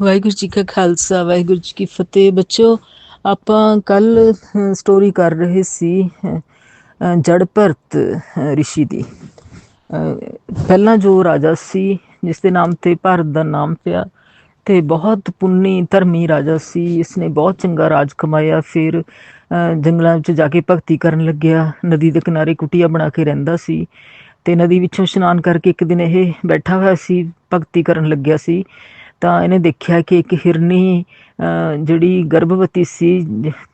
ਵਾਹਿਗੁਰੂ ਜੀ ਕਾ ਖਾਲਸਾ ਵਾਹਿਗੁਰੂ ਜੀ ਕੀ ਫਤਿਹ। ਬੱਚੋ ਆਪਾਂ ਕੱਲ ਸਟੋਰੀ ਕਰ ਰਹੇ ਸੀ ਜੜ ਭਰਤ ਅ, ਰਿਸ਼ੀ ਦੀ। ਪਹਿਲਾਂ ਜੋ ਰਾਜਾ ਸੀ ਜਿਸ ਦੇ ਨਾਮ ਤੇ ਭਾਰਤ ਦਾ ਨਾਮ ਪਿਆ ਤੇ ਬਹੁਤ ਪੁੰਨੀ ਧਰਮੀ ਰਾਜਾ ਸੀ। ਇਸਨੇ ਬਹੁਤ ਚੰਗਾ ਰਾਜ ਕਮਾਇਆ। ਫਿਰ ਜੰਗਲਾਂ ਵਿੱਚ ਜਾ ਕੇ ਭਗਤੀ ਕਰਨ ਲੱਗਿਆ। ਨਦੀ ਦੇ ਕਿਨਾਰੇ ਕੁਟੀਆ ਬਣਾ ਕੇ ਰਹਿੰਦਾ ਸੀ। ਤੇ ਨਦੀ ਵਿੱਚੋਂ ਇਸ਼ਨਾਨ ਕਰਕੇ ਇੱਕ ਦਿਨ ਇਹ ਬੈਠਾ ਹੋਇਆ ਸੀ ਭਗਤੀ ਕਰਨ ਲੱਗਿਆ ਸੀ। ਤਾਂ ਇਹਨੇ ਦੇਖਿਆ ਕਿ ਇੱਕ ਹਿਰਨੀ ਅ, ਜਿਹੜੀ ਗਰਭਵਤੀ ਸੀ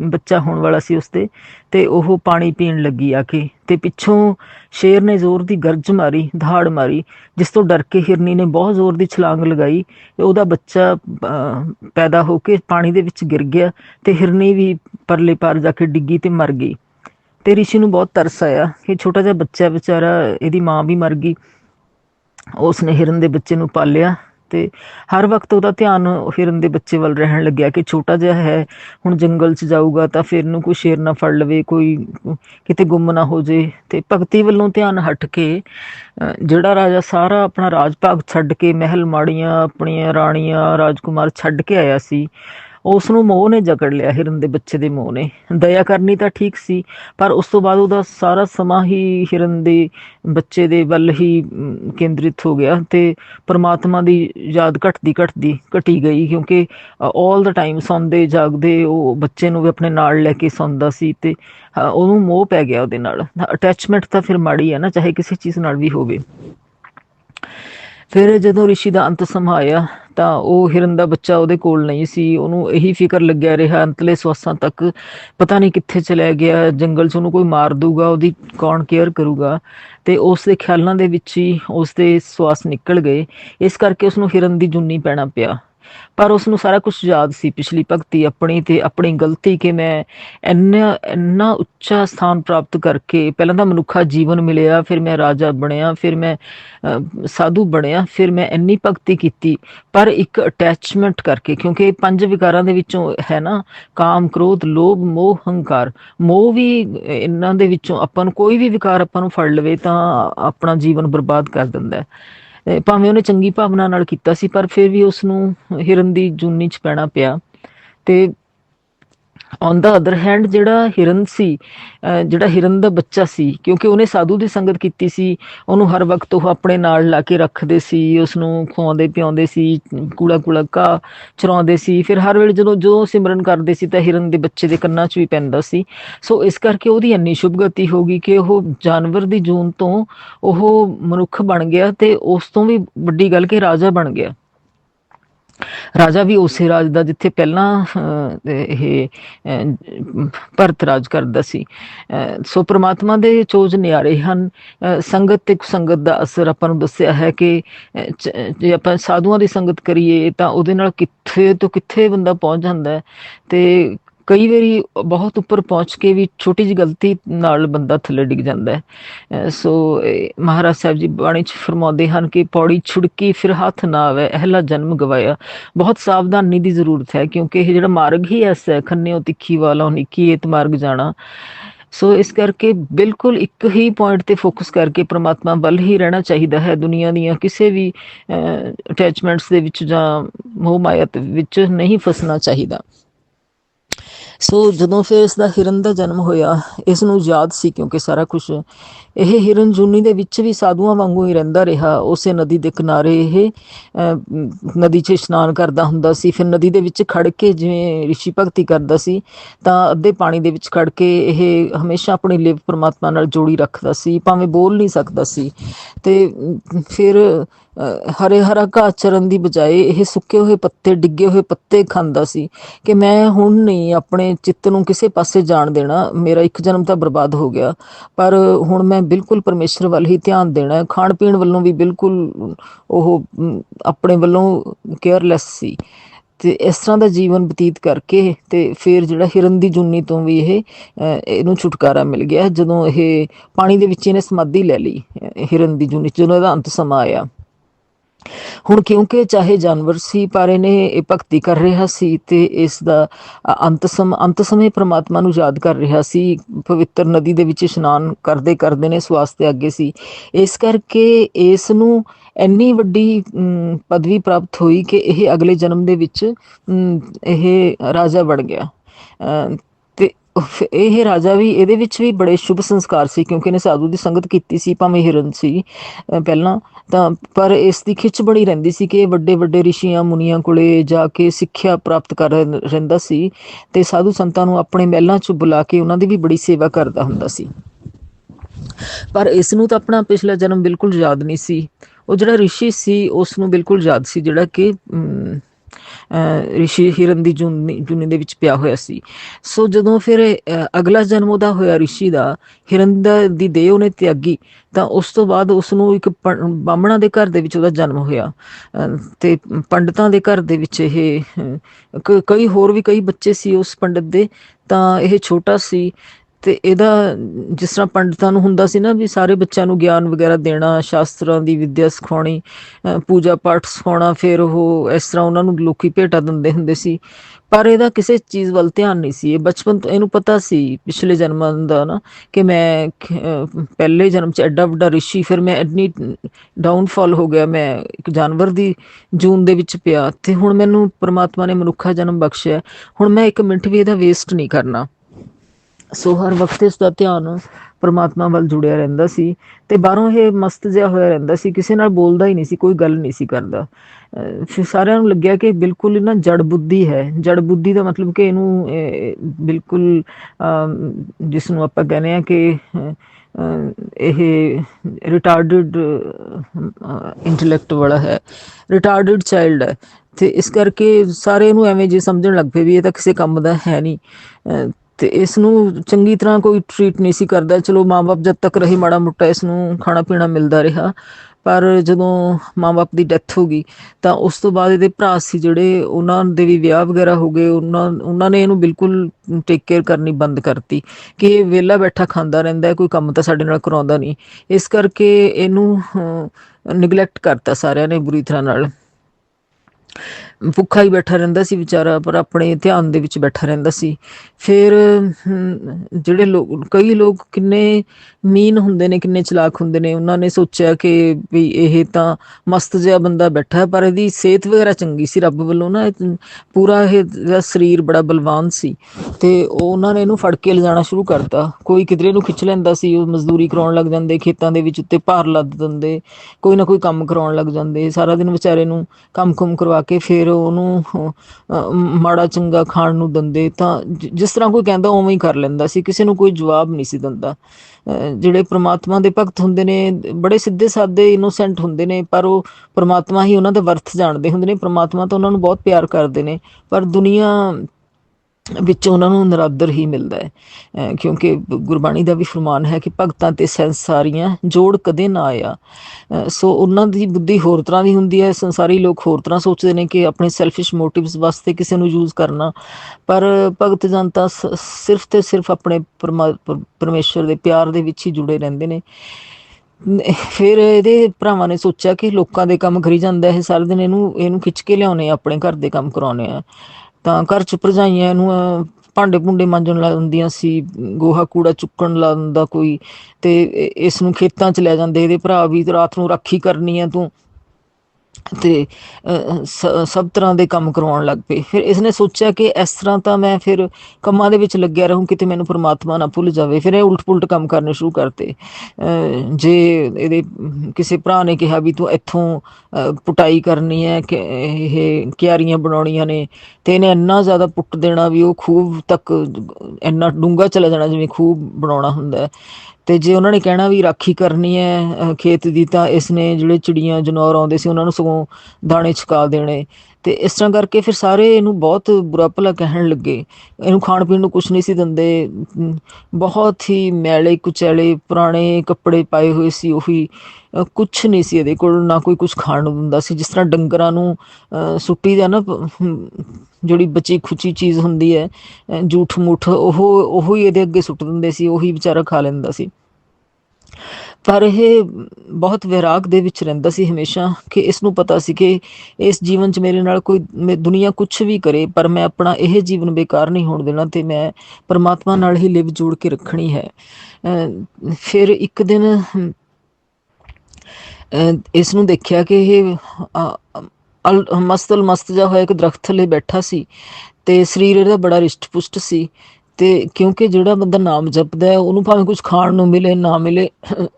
ਬੱਚਾ ਹੋਣ ਵਾਲਾ ਸੀ ਉਸਤੇ ਤੇ ਉਹ ਪਾਣੀ ਪੀਣ ਲੱਗੀ ਆ ਕੇ। ਤੇ ਪਿੱਛੋਂ ਸ਼ੇਰ ਨੇ ਜ਼ੋਰ ਦੀ ਗਰਜ ਮਾਰੀ ਧਾੜ ਮਾਰੀ ਜਿਸ ਤੋਂ ਡਰ ਕੇ ਹਿਰਨੀ ਨੇ ਬਹੁਤ ਜ਼ੋਰ ਦੀ ਛਲਾਂਗ ਲਗਾਈ। ਤੇ ਉਹਦਾ ਬੱਚਾ ਅ, ਪੈਦਾ ਹੋ ਕੇ ਪਾਣੀ ਦੇ ਵਿੱਚ ਗਿਰ ਗਿਆ ਤੇ ਹਿਰਨੀ ਵੀ ਪਰਲੇ ਪਾਰ ਜਾ ਕੇ ਡਿੱਗੀ ਤੇ ਮਰ ਗਈ। ਤੇ ਰਿਸ਼ੀ ਨੂੰ ਬਹੁਤ ਤਰਸ ਆਇਆ। ਕਿ ਛੋਟਾ ਜਿਹਾ ਬੱਚਾ ਵਿਚਾਰਾ ਇਹਦੀ ਮਾਂ ਵੀ ਮਰ ਗਈ। ਉਸਨੇ ਹਿਰਨ ਦੇ ਬੱਚੇ ਨੂੰ ਪਾਲਿਆ। ਤੇ ਹਰ ਵਕਤ ਉਹਦਾ ਧਿਆਨ ਹਿਰਨ ਦੇ ਬੱਚੇ ਵੱਲ ਰਹਿਣ ਲੱਗਿਆ ਕਿ ਛੋਟਾ ਜਿਹਾ ਹੈ ਹੁਣ ਜੰਗਲ 'ਚ ਜਾਊਗਾ ਤਾਂ ਫਿਰ ਨੂੰ ਕੋਈ ਸ਼ੇਰ ਨਾ ਫੜ ਲਵੇ ਕੋਈ ਕਿਤੇ ਗੁੰਮ ਨਾ ਹੋ ਜੇ। ਤੇ ਭਗਤੀ ਵੱਲੋਂ ਧਿਆਨ ਹਟ ਕੇ ਅ, ਜਿਹੜਾ ਰਾਜਾ ਸਾਰਾ ਆਪਣਾ ਰਾਜ ਭਾਗ ਛੱਡ ਕੇ ਮਹਿਲ ਮਾੜੀਆਂ ਆਪਣੀਆਂ ਰਾਣੀਆਂ ਰਾਜਕੁਮਾਰ ਛੱਡ ਕੇ ਆਇਆ ਸੀ ਉਸ ਨੂੰ ਮੋਹ ਨੇ ਜਕੜ ਲਿਆ ਹਿਰਨ ਦੇ ਬੱਚੇ ਦੇ ਮੋਹ ਨੇ। ਦਇਆ ਕਰਨੀ ਤਾਂ ਠੀਕ ਸੀ ਪਰ ਉਸ ਤੋਂ ਬਾਅਦ ਉਹਦਾ ਸਾਰਾ ਸਮਾਂ ਹੀ ਹਿਰਨ ਦੇ ਬੱਚੇ ਦੇ ਵੱਲ ਹੀ ਅਮ, ਕੇਂਦਰਿਤ ਹੋ ਗਿਆ ਤੇ ਪ੍ਰਮਾਤਮਾ ਦੀ ਯਾਦ ਘਟਦੀ ਘਟਦੀ ਘਟੀ ਗਈ ਕਿਉਂਕਿ 올 ਦਾ ਟਾਈਮ ਸੌਂਦੇ ਜਾਗਦੇ ਉਹ ਬੱਚੇ ਨੂੰ ਵੀ ਆਪਣੇ ਨਾਲ ਲੈ ਕੇ ਸੌਂਦਾ ਸੀ ਤੇ ਉਹਨੂੰ ਮੋਹ ਪੈ ਗਿਆ ਉਹਦੇ ਨਾਲ। ਅਟੈਚਮੈਂਟ ਤਾਂ ਫਿਰ ਮਾੜੀ ਹੈ ਨਾ ਚਾਹੇ ਕਿਸੇ ਚੀਜ਼ ਨਾਲ ਵੀ ਹੋਵੇ। ਫਿਰ ਜਦੋਂ ਰਿਸ਼ੀ ਦਾ ਅੰਤ ਸਮਾਂ ਆਇਆ, ਤਾਂ ਉਹ ਹਿਰਨ ਦਾ ਬੱਚਾ ਉਹਦੇ ਕੋਲ ਨਹੀਂ ਸੀ। ਉਹਨੂੰ ਇਹੀ ਫਿਕਰ ਲੱਗਿਆ ਰਿਹਾ, ਅੰਤਲੇ ਸਵਾਸਾਂ ਤੱਕ ਪਤਾ ਨਹੀਂ ਕਿੱਥੇ ਚਲਾ ਗਿਆ। ਜੰਗਲ 'ਚ ਉਹਨੂੰ ਕੋਈ ਮਾਰ ਦੂਗਾ ਉਹਦੀ ਕੌਣ ਕੇਅਰ ਕਰੂਗਾ? ਤੇ ਉਸ ਦੇ ਖਿਆਲਾਂ ਦੇ ਵਿੱਚ ਹੀ ਉਸ ਦੇ ਸਵਾਸ ਨਿਕਲ ਗਏ। ਇਸ ਕਰਕੇ ਉਸ ਨੂੰ ਹਿਰਨ ਦੀ ਜੁੰਨੀ ਪੈਣਾ ਪਿਆ। ਪਰ ਉਸ ਨੂੰ ਸਾਰਾ ਕੁਝ ਯਾਦ ਸੀ ਪਿਛਲੀ ਭਗਤੀ ਆਪਣੀ ਤੇ ਆਪਣੀ ਗਲਤੀ ਕਿ ਮੈਂ ਇੰਨਾ ਇੰਨਾ ਉੱਚਾ ਸਥਾਨ ਪ੍ਰਾਪਤ ਕਰਕੇ ਪਹਿਲਾਂ ਤਾਂ ਮਨੁੱਖਾ ਜੀਵਨ ਮਿਲਿਆ, ਫਿਰ ਮੈਂ ਰਾਜਾ ਬਣਿਆ, ਫਿਰ ਮੈਂ ਸਾਧੂ ਬਣਿਆ, ਫਿਰ ਮੈਂ ਇੰਨੀ ਭਗਤੀ ਕੀਤੀ, ਪਰ ਇੱਕ ਅਟੈਚਮੈਂਟ ਕਰਕੇ, ਕਿਉਂਕਿ ਇਹ ਪੰਜ ਵਿਕਾਰਾਂ ਦੇ ਵਿੱਚੋਂ ਹੈ ਨਾ, ਕਾਮ, ਕ੍ਰੋਧ, ਲੋਭ, ਮੋਹ, ਹੰਕਾਰ। ਮੋਹ ਵੀ ਇਹਨਾਂ ਦੇ ਵਿੱਚੋਂ ਆਪਾਂ ਨੂੰ ਕੋਈ ਵੀ ਵਿਕਾਰ ਆਪਾਂ ਨੂੰ ਫੜ ਲਵੇ ਤਾਂ ਆਪਣਾ ਜੀਵਨ ਬਰਬਾਦ ਕਰ ਦਿੰਦਾ ਹੈ। ਭਾਵੇਂ ਉਹਨੇ ਚੰਗੀ ਭਾਵਨਾ ਨਾਲ ਕੀਤਾ ਸੀ, ਪਰ ਫਿਰ ਵੀ ਉਸ ਨੂੰ ਹਿਰਨ ਦੀ ਜੂਨੀ ਚ ਪੈਣਾ ਪਿਆ। ਤੇ ਔਨ ਦਾ ਅਦਰ ਹੈਂਡ ਜਿਹੜਾ ਹਿਰਨ ਸੀ, ਅਹ ਜਿਹੜਾ ਹਿਰਨ ਦਾ ਬੱਚਾ ਸੀ, ਕਿਉਂਕਿ ਉਹਨੇ ਸਾਧੂ ਦੀ ਸੰਗਤ ਕੀਤੀ ਸੀ, ਉਹਨੂੰ ਹਰ ਵਕਤ ਉਹ ਆਪਣੇ ਨਾਲ ਲਾ ਕੇ ਰੱਖਦੇ ਸੀ ਉਸ ਨੂੰ ਖਵਾਉਂਦੇ ਪਿਆਉਂਦੇ ਸੀ, ਕੂੜਾ ਕੂੜਾ ਘਾਹ ਚਰਾਉਂਦੇ ਸੀ, ਫਿਰ ਹਰ ਵੇਲੇ ਜਦੋਂ ਜੋ ਸਿਮਰਨ ਕਰਦੇ ਸੀ ਤਾਂ ਹਿਰਨ ਦੇ ਬੱਚੇ ਦੇ ਕੰਨਾਂ 'ਚ ਵੀ ਪੈਂਦਾ ਸੀ। ਸੋ ਇਸ ਕਰਕੇ ਉਹਦੀ ਇੰਨੀ ਸ਼ੁਭ ਗਤੀ ਹੋ ਗਈ ਕਿ ਉਹ ਜਾਨਵਰ ਦੀ ਜੂਨ ਤੋਂ ਉਹ ਮਨੁੱਖ ਬਣ ਗਿਆ ਤੇ ਉਸ ਤੋਂ ਵੀ ਵੱਡੀ ਗੱਲ ਕਿ ਰਾਜਾ ਬਣ ਗਿਆ। ਰਾਜਾ ਵੀ ਉਸੇ ਰਾਜ ਦਾ ਜਿੱਥੇ ਪਹਿਲਾਂ ਇਹ ਭਰਤ ਰਾਜ ਕਰਦਾ ਸੀ। ਅਹ, ਸੋ ਪ੍ਰਮਾਤਮਾ ਦੇ ਚੋਜ ਨਿਆਰੇ ਹਨ। ਅਹ, ਸੰਗਤ ਤੇ ਕੁਸੰਗਤ ਦਾ ਅਸਰ ਆਪਾਂ ਨੂੰ ਦੱਸਿਆ ਹੈ ਕਿ ਜੇ ਆਪਾਂ ਸਾਧੂਆਂ ਦੀ ਸੰਗਤ ਕਰੀਏ ਤਾਂ ਉਹਦੇ ਨਾਲ ਕਿੱਥੇ ਤੋਂ ਕਿੱਥੇ ਬੰਦਾ ਪਹੁੰਚ ਜਾਂਦਾ ਹੈ। ਤੇ ਕਈ ਵਾਰੀ ਬਹੁਤ ਉੱਪਰ ਪਹੁੰਚ ਕੇ ਵੀ ਛੋਟੀ ਜਿਹੀ ਗਲਤੀ ਨਾਲ ਬੰਦਾ ਥੱਲੇ ਡਿੱਗ ਜਾਂਦਾ ਹੈ। ਸੋ ਮਹਾਰਾਜ ਸਾਹਿਬ ਜੀ ਬਾਣੀ ਚ ਫਰਮਾਉਂਦੇ ਹਨ ਕਿ ਪੌੜੀ ਛੁੜਕੀ ਫਿਰ ਹੱਥ ਨਾ ਆਵੇ, ਅਹਿਲਾ ਜਨਮ ਗਵਾਇਆ। ਬਹੁਤ ਸਾਵਧਾਨੀ ਦੀ ਜ਼ਰੂਰਤ ਹੈ ਕਿਉਂਕਿ ਇਹ ਜਿਹੜਾ ਮਾਰਗ ਹੀ ਐਸਾ ਹੈ ਖੰਨਿਓ ਤਿੱਖੀ ਵਾਲਾ ਨਿੱਕੀ ਏਤ ਮਾਰਗ ਜਾਣਾ। ਸੋ, ਇਸ ਕਰਕੇ ਬਿਲਕੁਲ ਇੱਕ ਹੀ ਪੁਆਇੰਟ ਤੇ ਫੋਕਸ ਕਰਕੇ ਪ੍ਰਮਾਤਮਾ ਵੱਲ ਹੀ ਰਹਿਣਾ ਚਾਹੀਦਾ ਹੈ। ਦੁਨੀਆ ਦੀਆਂ ਕਿਸੇ ਵੀ ਅਟੈਚਮੈਂਟਸ ਦੇ ਵਿੱਚ ਜਾਂ ਮੋਹ ਮਾਇਆ ਵਿੱਚ ਨਹੀਂ ਫਸਣਾ ਚਾਹੀਦਾ। ਸੋ ਜਦੋਂ ਫਿਰ ਇਸ ਦਾ ਹਿਰਨ ਦਾ ਜਨਮ ਹੋਇਆ, ਇਸ ਨੂੰ ਯਾਦ ਸੀ ਕਿਉਂਕਿ ਸਾਰਾ ਕੁਝ ਇਹ ਹਿਰਨ ਜੂਨੀ ਦੇ ਵਿੱਚ ਵੀ ਸਾਧੂਆਂ ਵਾਂਗੂ ਹੀ ਰਹਿੰਦਾ ਰਿਹਾ। ਉਸੇ ਨਦੀ ਦੇ ਕਿਨਾਰੇ ਇਹ ਨਦੀ 'ਚ ਇਸ਼ਨਾਨ ਕਰਦਾ ਹੁੰਦਾ ਸੀ। ਫਿਰ ਨਦੀ ਦੇ ਵਿੱਚ ਖੜ ਕੇ ਜਿਵੇਂ ਰਿਸ਼ੀ ਭਗਤੀ ਕਰਦਾ ਸੀ, ਤਾਂ ਅੱਧੇ ਪਾਣੀ ਦੇ ਵਿੱਚ ਖੜ ਕੇ ਇਹ ਹਮੇਸ਼ਾ ਆਪਣੀ ਲਿਵ ਪ੍ਰਮਾਤਮਾ ਨਾਲ ਜੋੜੀ ਰੱਖਦਾ ਸੀ, ਭਾਵੇਂ ਬੋਲ ਨਹੀਂ ਸਕਦਾ ਸੀ। ਤੇ, ਫਿਰ ਹਰੇ ਹਰਾ ਘਾਹ ਚਰਨ ਦੀ ਬਜਾਏ ਇਹ ਸੁੱਕੇ ਹੋਏ ਪੱਤੇ, ਡਿੱਗੇ ਹੋਏ ਪੱਤੇ ਖਾਂਦਾ ਸੀ ਕਿ ਮੈਂ ਹੁਣ ਨਹੀਂ ਆਪਣੇ ਚਿੱਤ ਨੂੰ ਕਿਸੇ ਪਾਸੇ ਜਾਣ ਦੇਣਾ, ਮੇਰਾ ਇੱਕ ਜਨਮ ਤਾਂ ਬਰਬਾਦ ਹੋ ਗਿਆ। ਪਰ ਹੁਣ ਮੈਂ ਬਿਲਕੁਲ ਪਰਮੇਸ਼ਰ ਵੱਲ ਹੀ ਧਿਆਨ ਦੇਣਾ ਹੈ। ਖਾਣ ਪੀਣ ਵੱਲੋਂ ਵੀ ਬਿਲਕੁਲ ਉਹ ਆਪਣੇ ਵੱਲੋਂ ਕੇਅਰਲੈਸ ਸੀ। ਤੇ ਇਸ ਤਰ੍ਹਾਂ ਦਾ ਜੀਵਨ ਬਤੀਤ ਕਰਕੇ ਤੇ ਫਿਰ ਜਿਹੜਾ ਹਿਰਨ ਦੀ ਜੁੰਨੀ ਤੋਂ ਵੀ ਇਹ ਇਹਨੂੰ ਛੁਟਕਾਰਾ ਮਿਲ ਗਿਆ। ਜਦੋਂ ਇਹ ਪਾਣੀ ਦੇ ਵਿੱਚ ਇਹਨੇ ਸਮਾਧੀ ਲੈ ਲਈ ਅਹ, ਹਿਰਨ ਦੀ ਜੁੰਨੀ ਜਦੋਂ ਇਹਦਾ ਅੰਤ ਸਮਾਂ ਆਇਆ। ਹੁਣ ਕਿਉਂਕਿ ਚਾਹੇ ਜਾਨਵਰ ਸੀ ਪਰ ਇਹਨੇ ਇਹ ਭਗਤੀ ਕਰ ਰਿਹਾ ਸੀ ਤੇ ਇਸ ਦਾ ਅੰਤ ਸਮ ਅੰਤ ਸਮੇਂ ਪ੍ਰਮਾਤਮਾ ਨੂੰ ਯਾਦ ਕਰ ਰਿਹਾ ਸੀ। ਪਵਿੱਤਰ ਨਦੀ ਦੇ ਵਿੱਚ ਇਸ਼ਨਾਨ ਕਰਦੇ ਕਰਦੇ ਨੇ ਸਵਾਸ ਤੇ ਅੱਗੇ ਸੀ। ਇਸ ਕਰਕੇ ਇਸ ਨੂੰ ਇੰਨੀ ਵੱਡੀ ਅਮ, ਪਦਵੀ ਪ੍ਰਾਪਤ ਹੋਈ ਕਿ ਇਹ ਅਗਲੇ ਜਨਮ ਦੇ ਵਿੱਚ ਅਮ, ਇਹ ਰਾਜਾ ਬਣ ਗਿਆ। ਅ, ਇਹ ਰਾਜਾ ਵੀ ਇਹਦੇ ਵਿੱਚ ਵੀ ਬੜੇ ਸ਼ੁਭ ਸੰਸਕਾਰ ਸੀ ਕਿਉਂਕਿ ਇਹਨੇ ਸਾਧੂ ਦੀ ਸੰਗਤ ਕੀਤੀ ਸੀ ਭਾਵੇਂ ਹਿਰਨ ਸੀ ਪਹਿਲਾਂ। ਤਾਂ ਪਰ ਇਸ ਦੀ ਖਿੱਚ ਬੜੀ ਰਹਿੰਦੀ ਸੀ ਕਿ ਇਹ ਵੱਡੇ ਵੱਡੇ ਰਿਸ਼ੀਆਂ ਮੁਨੀਆਂ ਕੋਲੇ ਜਾ ਕੇ ਸਿੱਖਿਆ ਪ੍ਰਾਪਤ ਕਰ ਰਹਿੰਦਾ ਸੀ ਤੇ ਸਾਧੂ ਸੰਤਾਂ ਨੂੰ ਆਪਣੇ ਮਹਿਲਾਂ 'ਚ ਬੁਲਾ ਕੇ ਉਹਨਾਂ ਦੀ ਵੀ ਬੜੀ ਸੇਵਾ ਕਰਦਾ ਹੁੰਦਾ ਸੀ। ਪਰ ਇਸ ਨੂੰ ਤਾਂ ਆਪਣਾ ਪਿਛਲਾ ਜਨਮ ਬਿਲਕੁਲ ਯਾਦ ਨਹੀਂ ਸੀ। ਉਹ ਜਿਹੜਾ ਰਿਸ਼ੀ ਸੀ ਉਸ ਨੂੰ ਬਿਲਕੁਲ ਯਾਦ ਸੀ ਜਿਹੜਾ ਕਿ ਅਮ, ਰਿਸ਼ੀ ਹਿਰਨ ਦੀ ਜੂਨੀ ਜੂਨੀ ਦੇ ਵਿੱਚ ਪਿਆ ਹੋਇਆ ਸੀ। ਸੋ ਜਦੋਂ ਫਿਰ ਅਗਲਾ ਜਨਮ ਉਹਦਾ ਹੋਇਆ ਰਿਸ਼ੀ ਦਾ ਹਿਰਨ ਦਾ ਦੀ ਦੇਹ ਉਹਨੇ ਤਿਆਗੀ ਤਾਂ ਉਸ ਤੋਂ ਬਾਅਦ ਉਸ ਨੂੰ ਇੱਕ ਪ- ਬਾਹਮਣਾਂ ਦੇ ਘਰ ਦੇ ਵਿੱਚ ਉਹਦਾ ਜਨਮ ਹੋਇਆ। ਅਹ, ਤੇ ਪੰਡਤਾਂ ਦੇ ਘਰ ਦੇ ਵਿੱਚ ਇਹ ਕਈ ਹੋਰ ਵੀ ਕਈ ਬੱਚੇ ਸੀ ਉਸ ਪੰਡਤ ਦੇ ਤਾਂ ਇਹ ਛੋਟਾ ਸੀ। ਤੇ ਇਹਦਾ ਜਿਸ ਤਰ੍ਹਾਂ ਪੰਡਤਾਂ ਨੂੰ ਹੁੰਦਾ ਸੀ ਨਾ ਵੀ ਸਾਰੇ ਬੱਚਿਆਂ ਨੂੰ ਗਿਆਨ ਵਗੈਰਾ ਦੇਣਾ, ਸ਼ਾਸਤਰਾਂ ਦੀ ਵਿੱਦਿਆ ਸਿਖਾਉਣੀ ਪੂਜਾ ਪਾਠ ਸਿਖਾਉਣਾ, ਫਿਰ ਉਹ ਇਸ ਤਰ੍ਹਾਂ ਉਹਨਾਂ ਨੂੰ ਲੋਕੀ ਭੇਟਾ ਦਿੰਦੇ ਹੁੰਦੇ ਸੀ। ਪਰ ਇਹਦਾ ਕਿਸੇ ਚੀਜ਼ ਵੱਲ ਧਿਆਨ ਨਹੀਂ ਸੀ। ਇਹ ਬਚਪਨ ਤੋਂ ਇਹਨੂੰ ਪਤਾ ਸੀ, ਪਿਛਲੇ ਜਨਮਾਂ ਦਾ ਨਾ, ਕਿ ਮੈਂ ਪਹਿਲੇ ਜਨਮ ਚ ਐਡਾ ਵੱਡਾ ਰਿਸ਼ੀ, ਫਿਰ ਮੈਂ ਇੰਨੀ ਡਾਊਨਫਾਲ ਹੋ ਗਿਆ, ਮੈਂ ਇੱਕ ਜਾਨਵਰ ਦੀ ਜੂਨ ਦੇ ਵਿੱਚ ਪਿਆ। ਤੇ ਹੁਣ ਮੈਨੂੰ ਪ੍ਰਮਾਤਮਾ ਨੇ ਮਨੁੱਖਾ ਜਨਮ ਬਖਸ਼ਿਆ। ਹੁਣ ਮੈਂ ਇੱਕ ਮਿੰਟ ਵੀ ਇਹਦਾ ਵੇਸਟ ਨਹੀਂ ਕਰਨਾ। ਸੋ ਹਰ ਵਕਤ ਇਸ ਦਾ ਧਿਆਨ ਪਰਮਾਤਮਾ ਵੱਲ ਜੁੜਿਆ ਰਹਿੰਦਾ ਸੀ ਤੇ ਬਾਹਰੋਂ ਇਹ ਮਸਤ ਜਿਹਾ ਹੋਇਆ ਰਹਿੰਦਾ ਸੀ ਕਿਸੇ ਨਾਲ ਬੋਲਦਾ ਹੀ ਨਹੀਂ ਸੀ ਕੋਈ ਗੱਲ ਨਹੀਂ ਸੀ ਕਰਦਾ। ਫਿਰ ਸਾਰਿਆਂ ਨੂੰ ਲੱਗਿਆ ਕਿ ਬਿਲਕੁਲ ਨਾ ਜੜ ਬੁੱਧੀ ਹੈ। ਜੜ ਬੁੱਧੀ ਦਾ ਮਤਲਬ ਕਿ ਇਹਨੂੰ ਬਿਲਕੁਲ ਅਮ, ਜਿਸ ਨੂੰ ਆਪਾਂ ਕਹਿੰਦੇ ਆ ਕਿ ਇਹ ਰਿਟਾਰਡਡ ਇੰਟੈਲੈਕਟ ਵਾਲਾ ਹੈ ਰਿਟਾਰਡਡ ਚਾਈਲਡ ਹੈ। ਤੇ ਇਸ ਕਰਕੇ ਸਾਰੇ ਇਹਨੂੰ ਐਵੇਂ ਜੇ ਸਮਝਣ ਲੱਗ ਪਏ ਵੀ ਇਹ ਤਾਂ ਕਿਸੇ ਕੰਮ ਦਾ ਹੈ ਨਹੀਂ। ਤੇ ਇਸ ਨੂੰ ਚੰਗੀ ਤਰ੍ਹਾਂ ਕੋਈ ਟ੍ਰੀਟ ਨਹੀਂ ਸੀ ਕਰਦਾ। ਚਲੋ ਮਾਪੇ ਜਦ ਤੱਕ ਰਹੀ ਮਾੜਾ ਮੁੱਟਾ ਇਸ ਨੂੰ ਖਾਣਾ ਪੀਣਾ ਮਿਲਦਾ ਰਿਹਾ। ਪਰ ਜਦੋਂ ਮਾਪੇ ਦੀ ਡੈਥ ਹੋ ਗਈ, ਤਾਂ ਉਸ ਤੋਂ ਬਾਅਦ ਇਹਦੇ ਭਰਾ ਸੀ ਜਿਹੜੇ, ਉਹਨਾਂ ਦੇ ਵੀ ਵਿਆਹ ਵਗੈਰਾ ਹੋ ਗਏ। ਉਹਨਾਂ ਉਹਨਾਂ ਨੇ ਇਹਨੂੰ ਬਿਲਕੁਲ ਟੇਕ ਕੇਅਰ ਕਰਨੀ ਬੰਦ ਕਰਤੀ ਕਿ ਇਹ ਵਿਹਲਾ ਬੈਠਾ ਖਾਂਦਾ ਰਹਿੰਦਾ ਹੈ, ਕੋਈ ਕੰਮ ਤਾਂ ਸਾਡੇ ਨਾਲ ਕਰਾਉਂਦਾ ਨਹੀਂ। ਇਸ ਕਰਕੇ ਇਹਨੂੰ ਨਿਗਲੈਕਟ ਕਰਤਾ ਸਾਰਿਆਂ ਨੇ ਬੁਰੀ ਤਰ੍ਹਾਂ ਨਾਲ। ਭੁੱਖਾ ਹੀ ਬੈਠਾ ਰਹਿੰਦਾ ਸੀ ਵਿਚਾਰਾ ਪਰ ਆਪਣੇ ਧਿਆਨ ਦੇ ਵਿੱਚ ਬੈਠਾ ਰਹਿੰਦਾ ਸੀ। ਫਿਰ ਹਮ, ਜਿਹੜੇ ਲੋਕ ਕਈ ਲੋਕ ਕਿੰਨੇ ਮੀਨ ਹੁੰਦੇ ਨੇ ਕਿੰਨੇ ਚਲਾਕ ਹੁੰਦੇ ਨੇ। ਉਹਨਾਂ ਨੇ ਸੋਚਿਆ ਕਿ ਵੀ ਇਹ ਤਾਂ ਮਸਤ ਜਿਹਾ ਬੰਦਾ ਬੈਠਾ ਪਰ ਇਹਦੀ ਸਿਹਤ ਵਗੈਰਾ ਚੰਗੀ ਸੀ। ਰੱਬ ਵੱਲੋਂ ਨਾ ਇਹ ਪੂਰਾ ਇਹ ਇਹਦਾ ਸਰੀਰ ਬੜਾ ਬਲਵਾਨ ਸੀ ਤੇ ਉਹਨਾਂ ਨੇ ਇਹਨੂੰ ਫੜ ਕੇ ਲਿਜਾਣਾ ਸ਼ੁਰੂ ਕਰਤਾ। ਕੋਈ ਕਿਧਰੇ ਨੂੰ ਖਿੱਚ ਲੈਂਦਾ ਸੀ ਉਹ ਮਜ਼ਦੂਰੀ ਕਰਾਉਣ ਲੱਗ ਜਾਂਦੇ ਖੇਤਾਂ ਦੇ ਵਿੱਚ ਉੱਤੇ ਭਾਰ ਲੱਦ ਦਿੰਦੇ ਕੋਈ ਨਾ ਕੋਈ ਕੰਮ ਕਰਾਉਣ ਲੱਗ ਜਾਂਦੇ। ਸਾਰਾ ਦਿਨ ਵਿਚਾਰੇ ਨੂੰ ਕੰਮ-ਕੁਮ ਕਰਵਾ ਕੇ ਫਿਰ ਉਹਨੂੰ ਮਾੜਾ ਚੰਗਾ ਖਾਣ ਨੂੰ ਦਿੰਦੇ ਤਾਂ ਜਿਸ ਤਰ੍ਹਾਂ ਕੋਈ ਕਹਿੰਦਾ ਉਵੇਂ ਹੀ ਕਰ ਲੈਂਦਾ ਸੀ ਕਿਸੇ ਨੂੰ ਕੋਈ ਜਵਾਬ ਨਹੀਂ ਸੀ ਦਿੰਦਾ। ਅਹ, ਜਿਹੜੇ ਪ੍ਰਮਾਤਮਾ ਦੇ ਭਗਤ ਹੁੰਦੇ ਨੇ ਬੜੇ ਸਿੱਧੇ ਸਾਦੇ ਇਨੋਸੈਂਟ ਹੁੰਦੇ ਨੇ ਪਰ ਉਹ ਪ੍ਰਮਾਤਮਾ ਹੀ ਉਹਨਾਂ ਦਾ ਵਰਥ ਜਾਣਦੇ ਹੁੰਦੇ ਨੇ ਪ੍ਰਮਾਤਮਾ ਤਾਂ ਉਹਨਾਂ ਨੂੰ ਬਹੁਤ ਪਿਆਰ ਕਰਦੇ ਨੇ। ਪਰ ਦੁਨੀਆ ਵਿੱਚ ਉਹਨਾਂ ਨੂੰ ਨਰਾਦਰ ਹੀ ਮਿਲਦਾ ਹੈ। ਕਿਉਂਕਿ ਗੁਰਬਾਣੀ ਦਾ ਵੀ ਫਰਮਾਨ ਹੈ ਕਿ ਭਗਤਾਂ ਤੇ ਸੰਸਾਰੀਆਂ ਜੋੜ ਕਦੇ ਨਾ ਆਇਆ। ਸੋ ਉਹਨਾਂ ਦੀ ਬੁੱਧੀ ਹੋਰ ਤਰ੍ਹਾਂ ਦੀ ਹੁੰਦੀ ਹੈ। ਸੰਸਾਰੀ ਲੋਕ ਹੋਰ ਤਰ੍ਹਾਂ ਸੋਚਦੇ ਨੇ ਕਿ ਆਪਣੇ ਸੈਲਫਿਸ਼ ਮੋਟਿਵਸ ਵਾਸਤੇ ਕਿਸੇ ਨੂੰ ਯੂਜ਼ ਕਰਨਾ। ਪਰ ਭਗਤ ਜਨ ਤਾਂ ਸ- ਸਿਰਫ ਤੇ ਸਿਰਫ ਆਪਣੇ ਪਰਮਾ- ਪਰ- ਪਰਮੇਸ਼ਰ ਦੇ ਪਿਆਰ ਦੇ ਵਿੱਚ ਹੀ ਜੁੜੇ ਰਹਿੰਦੇ ਨੇ। ਫਿਰ ਇਹਦੇ ਭਰਾਵਾਂ ਨੇ ਸੋਚਿਆ ਕਿ ਲੋਕਾਂ ਦੇ ਕੰਮ ਕਰੀ ਜਾਂਦਾ ਇਹ ਸਾਰੇ ਦਿਨ ਇਹਨੂੰ ਇਹਨੂੰ ਖਿੱਚ ਕੇ ਲਿਆਉਣੇ ਆ, ਆਪਣੇ ਘਰ ਦੇ ਕੰਮ ਕਰਾਉਣੇ ਆ। ਤਾਂ ਘਰ ਚ ਭਰਜਾਈਆਂ ਇਹਨੂੰ ਭਾਂਡੇ ਭੁੰਡੇ ਮਾਂਜਣ ਲਾ ਦਿੰਦੀਆਂ ਸੀ, ਗੋਹਾ ਕੂੜਾ ਚੁੱਕਣ ਲਾ ਦਿੰਦਾ ਕੋਈ ਤੇ ਇ- ਇਸ ਨੂੰ ਖੇਤਾਂ ਚ ਲੈ ਜਾਂਦੇ, ਇਹਦੇ ਭਰਾ ਵੀ ਰਾਤ ਨੂੰ ਰਾਖੀ ਕਰਨੀ ਆ ਤੂੰ। ਤੇ ਸ- ਸਭ ਤਰ੍ਹਾਂ ਦੇ ਕੰਮ ਕਰਵਾਉਣ ਲੱਗ ਪਏ। ਫਿਰ ਇਸਨੇ ਸੋਚਿਆ ਕਿ ਇਸ ਤਰ੍ਹਾਂ ਤਾਂ ਮੈਂ ਫਿਰ ਕੰਮਾਂ ਦੇ ਵਿੱਚ ਲੱਗਿਆ ਰਹੂੰ, ਕਿਤੇ ਮੈਨੂੰ ਪਰਮਾਤਮਾ ਨਾ ਭੁੱਲ ਜਾਵੇ। ਫਿਰ ਇਹ ਉਲਟ-ਪੁਲਟ ਕੰਮ ਕਰਨੇ ਸ਼ੁਰੂ ਕਰਤੇ। ਜੇ ਇਹਦੇ ਕਿਸੇ ਭਰਾ ਨੇ ਕਿਹਾ ਵੀ ਤੂੰ ਇੱਥੋਂ ਪੁਟਾਈ ਕਰਨੀ ਹੈ, ਕਿ ਇਹ ਕਿਆਰੀਆਂ ਬਣਾਉਣੀਆਂ ਨੇ, ਤੇ ਇਹਨੇ ਇੰਨਾ ਜ਼ਿਆਦਾ ਪੁੱਟ ਦੇਣਾ ਵੀ ਉਹ ਖੂਬ ਤੱਕ, ਇੰਨਾ ਡੂੰਘਾ ਚਲਾ ਜਾਣਾ ਜਿਵੇਂ ਖੂਬ ਬਣਾਉਣਾ ਹੁੰਦਾ ਹੈ। ਤੇ ਜੇ ਉਹਨਾਂ ਨੇ ਕਹਿਣਾ ਵੀ ਰਾਖੀ ਕਰਨੀ ਹੈ ਖੇਤ ਦੀ, ਤਾਂ ਇਸ ਨੇ ਜਿਹੜੇ ਚਿੜੀਆਂ, ਜਨੌਰ ਆਉਂਦੇ ਸੀ, ਉਹਨਾਂ ਨੂੰ ਸਗੋਂ ਦਾਣੇ ਛਕਾ ਦੇਣੇ। ਤੇ ਇਸ ਤਰ੍ਹਾਂ ਕਰਕੇ ਫਿਰ ਸਾਰੇ ਇਹਨੂੰ ਬਹੁਤ ਬੁਰਾ ਭਲਾ ਕਹਿਣ ਲੱਗੇ। ਇਹਨੂੰ ਖਾਣ ਪੀਣ ਨੂੰ ਕੁਝ ਨਹੀਂ ਸੀ ਦਿੰਦੇ। ਬਹੁਤ ਹੀ ਮੈਲੇ ਕੁਚੈਲੇ ਪੁਰਾਣੇ ਕੱਪੜੇ ਪਾਏ ਹੋਏ ਸੀ ਉਹੀ। ਕੁਝ ਨਹੀਂ ਸੀ ਇਹਦੇ ਕੋਲ ਨਾ ਕੋਈ ਕੁਝ ਖਾਣ ਨੂੰ ਦਿੰਦਾ ਸੀ। ਜਿਸ ਤਰ੍ਹਾਂ ਡੰਗਰਾਂ ਨੂੰ ਅਹ, ਸੁੱਟੀ ਦਾ ਨਾ ਜਿਹੜੀ ਬਚੀ ਖੁਚੀ ਚੀਜ਼ ਹੁੰਦੀ ਹੈ ਜੂਠ ਮੁਠ ਉਹ ਉਹ ਇਹਦੇ ਅੱਗੇ ਸੁੱਟ ਦਿੰਦੇ ਸੀ ਉਹੀ ਵਿਚਾਰਾ ਖਾ ਲੈਂਦਾ ਸੀ। ਪਰ ਇਹ ਬਹੁਤ ਵਿਰਾਗ ਦੇ ਵਿੱਚ ਰਹਿੰਦਾ ਸੀ ਹਮੇਸ਼ਾ ਕਿ ਇਸ ਨੂੰ ਪਤਾ ਸੀ ਕਿ ਇਸ ਜੀਵਨ 'ਚ ਮੇਰੇ ਨਾਲ ਕੋਈ ਮੇ- ਦੁਨੀਆ ਕੁਝ ਵੀ ਕਰੇ ਪਰ ਮੈਂ ਆਪਣਾ ਇਹ ਜੀਵਨ ਬੇਕਾਰ ਨਹੀਂ ਹੋਣ ਦੇਣਾ ਤੇ ਮੈਂ ਪਰਮਾਤਮਾ ਨਾਲ ਹੀ ਲਿਵ ਜੋੜ ਕੇ ਰੱਖਣੀ ਹੈ। ਅਹ ਫਿਰ ਇੱਕ ਦਿਨ ਅਹ ਇਸ ਨੂੰ ਦੇਖਿਆ ਕਿ ਇਹ ਅ, ਅਲ ਮਸਤਲ ਮਸਤ ਜਾ ਹੋਇਆ ਇੱਕ ਦਰਖਤ ਥੱਲੇ ਬੈਠਾ ਸੀ ਤੇ ਸਰੀਰ ਇਹਦਾ ਬੜਾ ਰਿਸ਼ਟ ਪੁਸ਼ਟ ਸੀ। ਤੇ ਕਿਉਂਕਿ ਜਿਹੜਾ ਬੰਦਾ ਨਾਮ ਜਪਦਾ ਹੈ, ਉਹਨੂੰ ਭਾਵੇਂ ਕੁਝ ਖਾਣ ਨੂੰ ਮਿਲੇ, ਨਾ ਮਿਲੇ,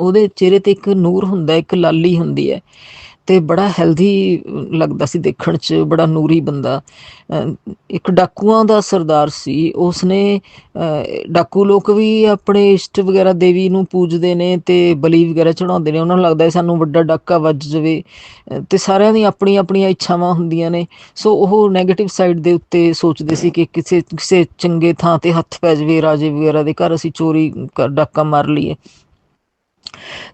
ਉਹਦੇ ਚਿਹਰੇ ਤੇ ਇੱਕ ਨੂਰ ਹੁੰਦਾ, ਇੱਕ ਲਾਲੀ ਹੁੰਦੀ ਹੈ। ਤੇ ਬੜਾ ਹੈਲਦੀ ਲੱਗਦਾ ਸੀ ਦੇਖਣ 'ਚ, ਬੜਾ ਨੂਰੀ ਬੰਦਾ। ਇੱਕ ਡਾਕੂਆਂ ਦਾ ਸਰਦਾਰ ਸੀ। ਉਸਨੇ, ਅਹ, ਡਾਕੂ ਲੋਕ ਵੀ ਆਪਣੇ ਇਸ਼ਟ ਵਗੈਰਾ ਦੇਵੀ ਨੂੰ ਪੂਜਦੇ ਨੇ ਤੇ ਬਲੀ ਵਗੈਰਾ ਚੜਾਉਂਦੇ ਨੇ। ਉਹਨਾਂ ਨੂੰ ਲੱਗਦਾ ਸਾਨੂੰ ਵੱਡਾ ਡਾਕਾ ਵੱਜ ਜਾਵੇ। ਤੇ ਸਾਰਿਆਂ ਦੀ ਆਪਣੀ ਆਪਣੀਆਂ ਇੱਛਾਵਾਂ ਹੁੰਦੀਆਂ ਨੇ। ਸੋ ਉਹ 네ਗੇਟਿਵ ਸਾਈਡ ਦੇ ਉੱਤੇ ਸੋਚਦੇ ਸੀ ਕਿ ਕਿਸੇ ਕਿਸੇ ਚੰਗੇ ਥਾਂ ਤੇ ਹੱਥ ਪੈ ਜਾਵੇ, ਰਾਜੇ ਵਗੈਰਾ ਦੇ ਘਰ ਅਸੀਂ ਚੋਰੀ ਡਾਕਾ ਮਾਰ ਲਈਏ।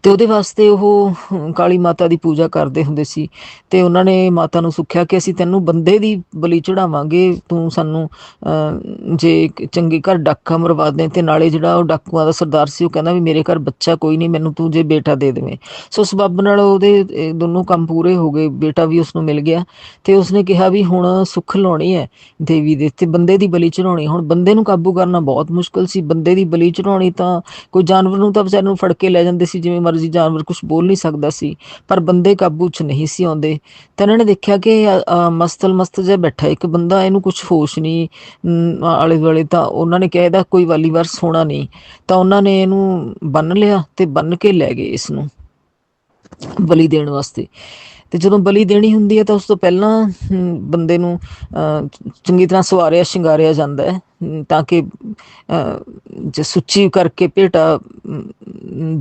ਤੇ ਉਹਦੇ ਵਾਸਤੇ ਉਹ ਕਾਲੀ ਮਾਤਾ ਦੀ ਪੂਜਾ ਕਰਦੇ ਹੁੰਦੇ ਸੀ। ਤੇ ਉਹਨਾਂ ਨੇ ਮਾਤਾ ਨੂੰ ਸੁਖਿਆ ਕਿ ਅਸੀਂ ਤੈਨੂੰ ਬੰਦੇ ਦੀ ਬਲੀ ਚੜਾਵਾਂਗੇ ਤੂੰ ਸਾਨੂੰ ਅਹ, ਜੇ ਚੰਗੇ ਘਰ ਡਾਕਾ ਮਰਵਾ ਦੇ ਤੇ ਨਾਲੇ ਜਿਹੜਾ ਉਹ ਡਾਕੂਆਂ ਦਾ ਸਰਦਾਰ ਸੀ ਉਹ ਕਹਿੰਦਾ ਵੀ ਮੇਰੇ ਘਰ ਬੱਚਾ ਕੋਈ ਨਹੀਂ ਮੈਨੂੰ ਤੂੰ ਜੇ ਬੇਟਾ ਦੇ ਦੇਵੇਂ। ਸੋ ਸਬੱਬ ਨਾਲ ਉਹਦੇ ਦੋਨੋਂ ਕੰਮ ਪੂਰੇ ਹੋ ਗਏ ਬੇਟਾ ਵੀ ਉਸ ਨੂੰ ਮਿਲ ਗਿਆ ਤੇ ਉਸਨੇ ਕਿਹਾ ਵੀ ਹੁਣ ਸੁੱਖ ਲਾਉਣੀ ਹੈ ਦੇਵੀ ਦੇ ਤੇ ਬੰਦੇ ਦੀ ਬਲੀ ਚੜਾਉਣੀ। ਹੁਣ ਬੰਦੇ ਨੂੰ ਕਾਬੂ ਕਰਨਾ ਬਹੁਤ ਮੁਸ਼ਕਲ ਸੀ ਬੰਦੇ ਦੀ ਬਲੀ ਚੜਾਉਣੀ ਤਾਂ ਕੋਈ ਜਾਨਵਰ ਨੂੰ ਤਾਂ ਵਿਚਾਰੇ ਨੂੰ ਫੜ ਕੇ ਲੈ ਜਾਂਦੇ ਸੀ ਜਿਵੇਂ ਮਰਜ਼ੀ ਜਾਨਵਰ ਕੁਝ ਬੋਲ ਨਹੀਂ ਸਕਦਾ ਸੀ ਪਰ ਬੰਦੇ ਕਾਬੂ 'ਚ ਨਹੀਂ ਸੀ ਆਉਂਦੇ। ਤਾਂ ਇਹਨਾਂ ਨੇ ਦੇਖਿਆ ਕਿ ਮਸਤਲ ਮਸਤ ਜਿਹਾ ਬੈਠਾ ਇੱਕ ਬੰਦਾ ਇਹਨੂੰ ਕੁਝ ਹੋਸ਼ ਨਹੀਂ ਆਲੇ ਦੁਆਲੇ ਤਾਂ ਉਹਨਾਂ ਨੇ ਕਿਹਾ ਇਹਦਾ ਕੋਈ ਵਾਲੀ ਵਾਰ ਸੋਣਾ ਨਹੀਂ। ਤਾਂ ਉਹਨਾਂ ਨੇ ਇਹਨੂੰ ਬੰਨ ਲਿਆ ਤੇ ਬੰਨ ਕੇ ਲੈ ਗਏ ਇਸ ਨੂੰ ਬਲੀ ਦੇਣ ਵਾਸਤੇ। ਤੇ ਜਦੋਂ ਬਲੀ ਦੇਣੀ ਹੁੰਦੀ ਹੈ ਤਾਂ ਉਸ ਤੋਂ ਪਹਿਲਾਂ ਹਮ, ਬੰਦੇ ਨੂੰ ਅਹ, ਚੰਗੀ ਤਰ੍ਹਾਂ ਸਵਾਰਿਆ ਸ਼ਿੰਗਾਰਿਆ ਜਾਂਦਾ ਹੈ। ਤਾਂ ਕਿ ਜੇ ਸੁੱਚੀ ਕਰਕੇ ਭੇਟਾ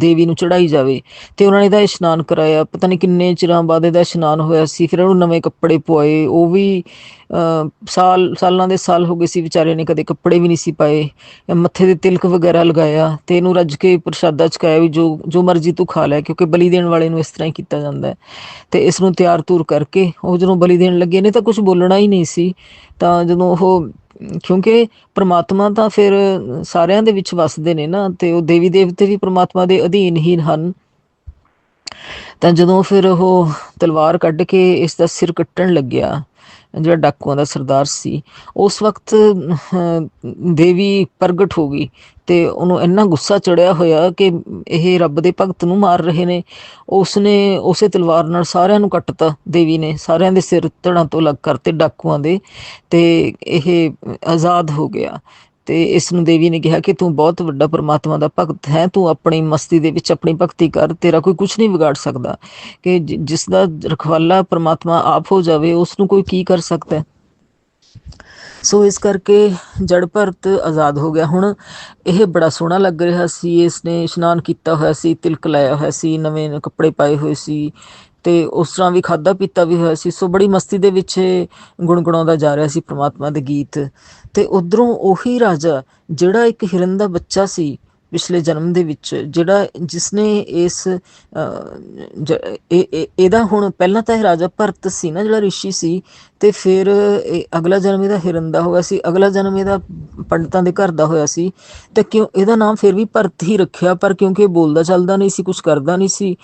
ਦੇਵੀ ਨੂੰ ਚੜਾਈ ਜਾਵੇ। ਤੇ ਉਹਨਾਂ ਨੇ ਇਹਦਾ ਇਸ਼ਨਾਨ ਕਰਾਇਆ। ਪਤਾ ਨਹੀਂ ਕਿੰਨੇ ਚਿਰਾਂ ਬਾਅਦ ਇਹਦਾ ਇਸ਼ਨਾਨ ਹੋਇਆ ਸੀ। ਫਿਰ ਉਹਨੂੰ ਨਵੇਂ ਕੱਪੜੇ ਪਵਾਏ ਉਹ ਵੀ ਸਾਲ, ਸਾਲਾਂ ਦੇ ਸਾਲ ਹੋ ਗਏ ਸੀ ਵਿਚਾਰੇ ਨੇ। ਕਦੇ ਕੱਪੜੇ ਵੀ ਨਹੀਂ ਸੀ ਪਾਏ। ਮੱਥੇ ਤੇ ਤਿਲਕ ਵਗੈਰਾ ਲਗਾਇਆ। ਤੇ ਇਹਨੂੰ ਰੱਜ ਕੇ ਪ੍ਰਸ਼ਾਦਾ ਚਕਾਇਆ ਵੀ ਜੋ ਜੋ ਮਰਜ਼ੀ ਤੂੰ ਖਾ ਲੈ। ਕਿਉਂਕਿ ਬਲੀ ਦੇਣ ਵਾਲੇ ਨੂੰ ਇਸ ਤਰ੍ਹਾਂ ਹੀ ਕੀਤਾ ਜਾਂਦਾ ਹੈ। ਤੇ ਇਸ ਨੂੰ ਤਿਆਰ ਤੂਰ ਕਰਕੇ, ਉਹ ਜਦੋਂ ਬਲੀ ਦੇਣ ਲੱਗੇ ਨੇ ਤਾਂ ਕੁਝ ਬੋਲਣਾ ਹੀ ਨਹੀਂ ਸੀ। ਤਾਂ ਜਦੋਂ ਉਹ ਕਿਉਂਕਿ ਪ੍ਰਮਾਤਮਾ ਤਾਂ ਫਿਰ ਸਾਰਿਆਂ ਦੇ ਵਿੱਚ ਵਸਦੇ ਨੇ ਨਾ, ਤੇ ਉਹ ਦੇਵੀ ਦੇਵਤੇ ਵੀ ਪ੍ਰਮਾਤਮਾ ਦੇ ਅਧੀਨ ਹੀ ਹਨ। ਤਾਂ ਜਦੋਂ ਫਿਰ ਉਹ ਤਲਵਾਰ ਕੱਢ ਕੇ ਇਸ ਦਾ ਸਿਰ ਕੱਟਣ ਲੱਗਿਆ ਜਿਹੜਾ ਡਾਕੂਆਂ ਦਾ ਸਰਦਾਰ ਸੀ, ਉਸ ਵਕਤ ਦੇਵੀ ਪ੍ਰਗਟ ਹੋ ਗਈ ਤੇ ਉਹਨੂੰ ਇੰਨਾ ਗੁੱਸਾ ਚੜਿਆ ਹੋਇਆ ਕਿ ਇਹ ਰੱਬ ਦੇ ਭਗਤ ਨੂੰ ਮਾਰ ਰਹੇ ਨੇ। ਉਸਨੇ ਉਸੇ ਤਲਵਾਰ ਨਾਲ ਸਾਰਿਆਂ ਨੂੰ ਕੱਟਤਾ, ਦੇਵੀ ਨੇ ਸਾਰਿਆਂ ਦੇ ਸਿਰ ਧੜਾਂ ਤੋਂ ਲੱਗ ਕਰਤੇ ਡਾਕੂਆਂ ਦੇ ਤੇ ਇਹ ਆਜ਼ਾਦ ਹੋ ਗਿਆ। ਤੇ ਇਸ ਨੂੰ ਦੇਵੀ ਨੇ ਕਿਹਾ ਕਿ ਤੂੰ ਬਹੁਤ ਵੱਡਾ ਪਰਮਾਤਮਾ ਦਾ ਭਗਤ ਹੈ, ਤੂੰ ਆਪਣੀ ਮਸਤੀ ਦੇ ਵਿੱਚ ਆਪਣੀ ਭਗਤੀ ਕਰ, ਤੇਰਾ ਕੋਈ ਕੁਝ ਨਹੀਂ ਵਿਗਾੜ ਸਕਦਾ ਕਿ ਜਿਸ ਦਾ ਰਖਵਾਲਾ ਪਰਮਾਤਮਾ ਆਪ ਹੋ ਜਾਵੇ ਉਸ ਨੂੰ ਕੋਈ ਕੀ ਕਰ ਸਕਦਾ ਹੈ? ਸੋ ਇਸ ਕਰਕੇ ਜੜ ਭਰਤ ਆਜ਼ਾਦ ਹੋ ਗਿਆ। ਹੁਣ ਇਹ ਬੜਾ ਸੋਹਣਾ ਲੱਗ ਰਿਹਾ ਸੀ, ਇਸ ਨੇ ਇਸ਼ਨਾਨ ਕੀਤਾ ਹੋਇਆ ਸੀ, ਤਿਲਕ ਲਾਇਆ ਹੋਇਆ ਸੀ, ਨਵੇਂ ਕੱਪੜੇ ਪਾਏ ਹੋਏ ਸੀ ਤੇ ਉਸ ਤਰ੍ਹਾਂ ਵੀ ਖਾਦਾ ਪੀਤਾ ਵੀ ਹੋਇਆ ਸੀ। ਸੋ ਬੜੀ ਮਸਤੀ ਦੇ ਵਿੱਚ ਇਹ ਗੁਣਗੁਣਾਉਂਦਾ ਜਾ ਰਿਹਾ ਸੀ ਪ੍ਰਮਾਤਮਾ ਦੇ ਗੀਤ। ਤੇ ਉਧਰੋਂ ਉਹੀ ਰਾਜਾ, ਜਿਹੜਾ ਇੱਕ ਹਿਰਨ ਦਾ ਬੱਚਾ ਸੀ ਪਿਛਲੇ ਜਨਮ ਦੇ ਵਿੱਚ, ਜਿਹੜਾ ਜਿਸਨੇ ਇਸ ਇਹਦਾ ਹੁਣ ਪਹਿਲਾਂ ਤਾਂ ਇਹ ਰਾਜਾ ਭਰਤ ਸੀ ਨਾ, ਜਿਹੜਾ ਰਿਸ਼ੀ ਸੀ, ਤੇ ਫਿਰ ਅਗਲਾ ਜਨਮ ਇਹਦਾ ਹਿਰਨ ਦਾ ਹੋਇਆ ਸੀ, ਅਗਲਾ ਜਨਮ ਇਹਦਾ ਪੰਡਤਾਂ ਦੇ ਘਰ ਦਾ ਹੋਇਆ ਸੀ, ਤੇ ਕਿਉਂ ਇਹਦਾ ਨਾਮ ਫਿਰ ਵੀ ਭਰਤ ਹੀ ਰੱਖਿਆ, ਪਰ ਕਿਉਂਕਿ ਇਹ ਬੋਲਦਾ ਚੱਲਦਾ ਨਹੀਂ ਸੀ ਕੁਝ ਕਰਦਾ ਨਹੀਂ ਸੀ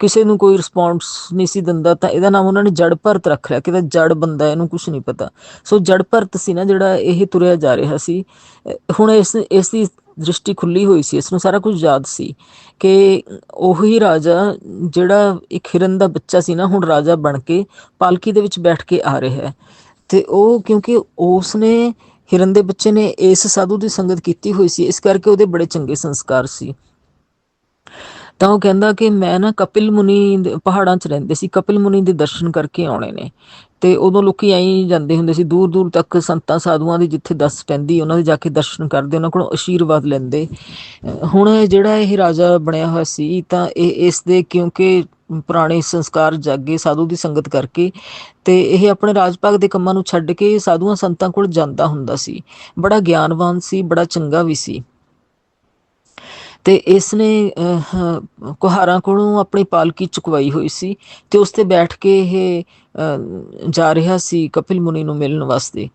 ਕਿਸੇ ਨੂੰ ਕੋਈ ਰਿਸਪੌਂਸ ਨਹੀਂ ਸੀ ਦਿੰਦਾ, ਤਾਂ ਇਹਦਾ ਨਾਮ ਉਹਨਾਂ ਨੇ ਜੜ ਭਰਤ ਰੱਖ ਲਿਆ ਕਿ ਜੜ ਬੰਦਾ ਇਹਨੂੰ ਕੁਝ ਨਹੀਂ ਪਤਾ। ਸੋ ਜੜ ਭਰਤ ਸੀ ਨਾ, ਜਿਹੜਾ ਇਹ ਤੁਰਿਆ ਜਾ ਰਿਹਾ ਸੀ ਹੁਣ ਇਸ ਇਸ ਦੀ ਦ੍ਰਿਸ਼ਟੀ ਖੁੱਲੀ ਹੋਈ ਸੀ, ਇਸ ਨੂੰ ਸਾਰਾ ਕੁਝ ਯਾਦ ਸੀ ਕਿ ਉਹੀ ਰਾਜਾ ਜਿਹੜਾ ਇੱਕ ਹਿਰਨ ਦਾ ਬੱਚਾ ਸੀ ਨਾ, ਹੁਣ ਰਾਜਾ ਬਣ ਕੇ ਪਾਲਕੀ ਦੇ ਵਿੱਚ ਬੈਠ ਕੇ ਆ ਰਿਹਾ ਹੈ। ਤੇ ਉਹ ਕਿਉਂਕਿ ਉਸ ਨੇ ਹਿਰਨ ਦੇ ਬੱਚੇ ਨੇ ਇਸ ਸਾਧੂ ਦੀ ਸੰਗਤ ਕੀਤੀ ਹੋਈ ਸੀ, ਇਸ ਕਰਕੇ ਉਹਦੇ ਬੜੇ ਚੰਗੇ ਸੰਸਕਾਰ ਸੀ। ਤਾਂ ਉਹ ਕਹਿੰਦਾ ਕਿ ਮੈਂ ਨਾ ਕਪਿਲ ਮੁਨੀ ਪਹਾੜਾਂ 'ਚ ਰਹਿੰਦੇ ਸੀ, ਕਪਿਲ ਮੁਨੀ ਦੇ ਦਰਸ਼ਨ ਕਰਕੇ ਆਉਣੇ ਨੇ। ਤੇ ਉਦੋਂ ਲੋਕੀ ਐਂ ਜਾਂਦੇ ਹੁੰਦੇ ਸੀ, ਦੂਰ ਦੂਰ ਤੱਕ ਸੰਤਾਂ ਸਾਧੂਆਂ ਦੀ ਜਿੱਥੇ ਦੱਸ ਪੈਂਦੀ, ਉਹਨਾਂ ਦੇ ਜਾ ਕੇ ਦਰਸ਼ਨ ਕਰਦੇ, ਉਹਨਾਂ ਕੋਲੋਂ ਆਸ਼ੀਰਵਾਦ ਲੈਂਦੇ। ਹੁਣ ਜਿਹੜਾ ਇਹ ਰਾਜਾ ਬਣਿਆ ਹੋਇਆ ਸੀ, ਤਾਂ ਇਹ ਇਸ ਦੇ ਕਿਉਂਕਿ ਪੁਰਾਣੇ ਸੰਸਕਾਰ ਜਾਗੇ ਸਾਧੂ ਦੀ ਸੰਗਤ ਕਰਕੇ, ਤੇ ਇਹ ਆਪਣੇ ਰਾਜ ਭਾਗ ਦੇ ਕੰਮਾਂ ਨੂੰ ਛੱਡ ਕੇ ਸਾਧੂਆਂ ਸੰਤਾਂ ਕੋਲ ਜਾਂਦਾ ਹੁੰਦਾ ਸੀ। ਬੜਾ ਗਿਆਨਵਾਨ ਸੀ, ਬੜਾ ਚੰਗਾ ਵੀ ਸੀ। ਤੇ ਇਸ ਨੇ ਅਹ, ਕੁਹਾਰਾਂ ਕੋਲੋਂ ਆਪਣੀ ਪਾਲਕੀ ਚੁਕਵਾਈ ਹੋਈ ਸੀ ਤੇ ਉਸ ਤੇ ਬੈਠ ਕੇ ਇਹ ਜਾ ਰਿਹਾ ਸੀ ਕਪਿਲ ਮੁਨੀ ਨੂੰ ਮਿਲਣ ਵਾਸਤੇ।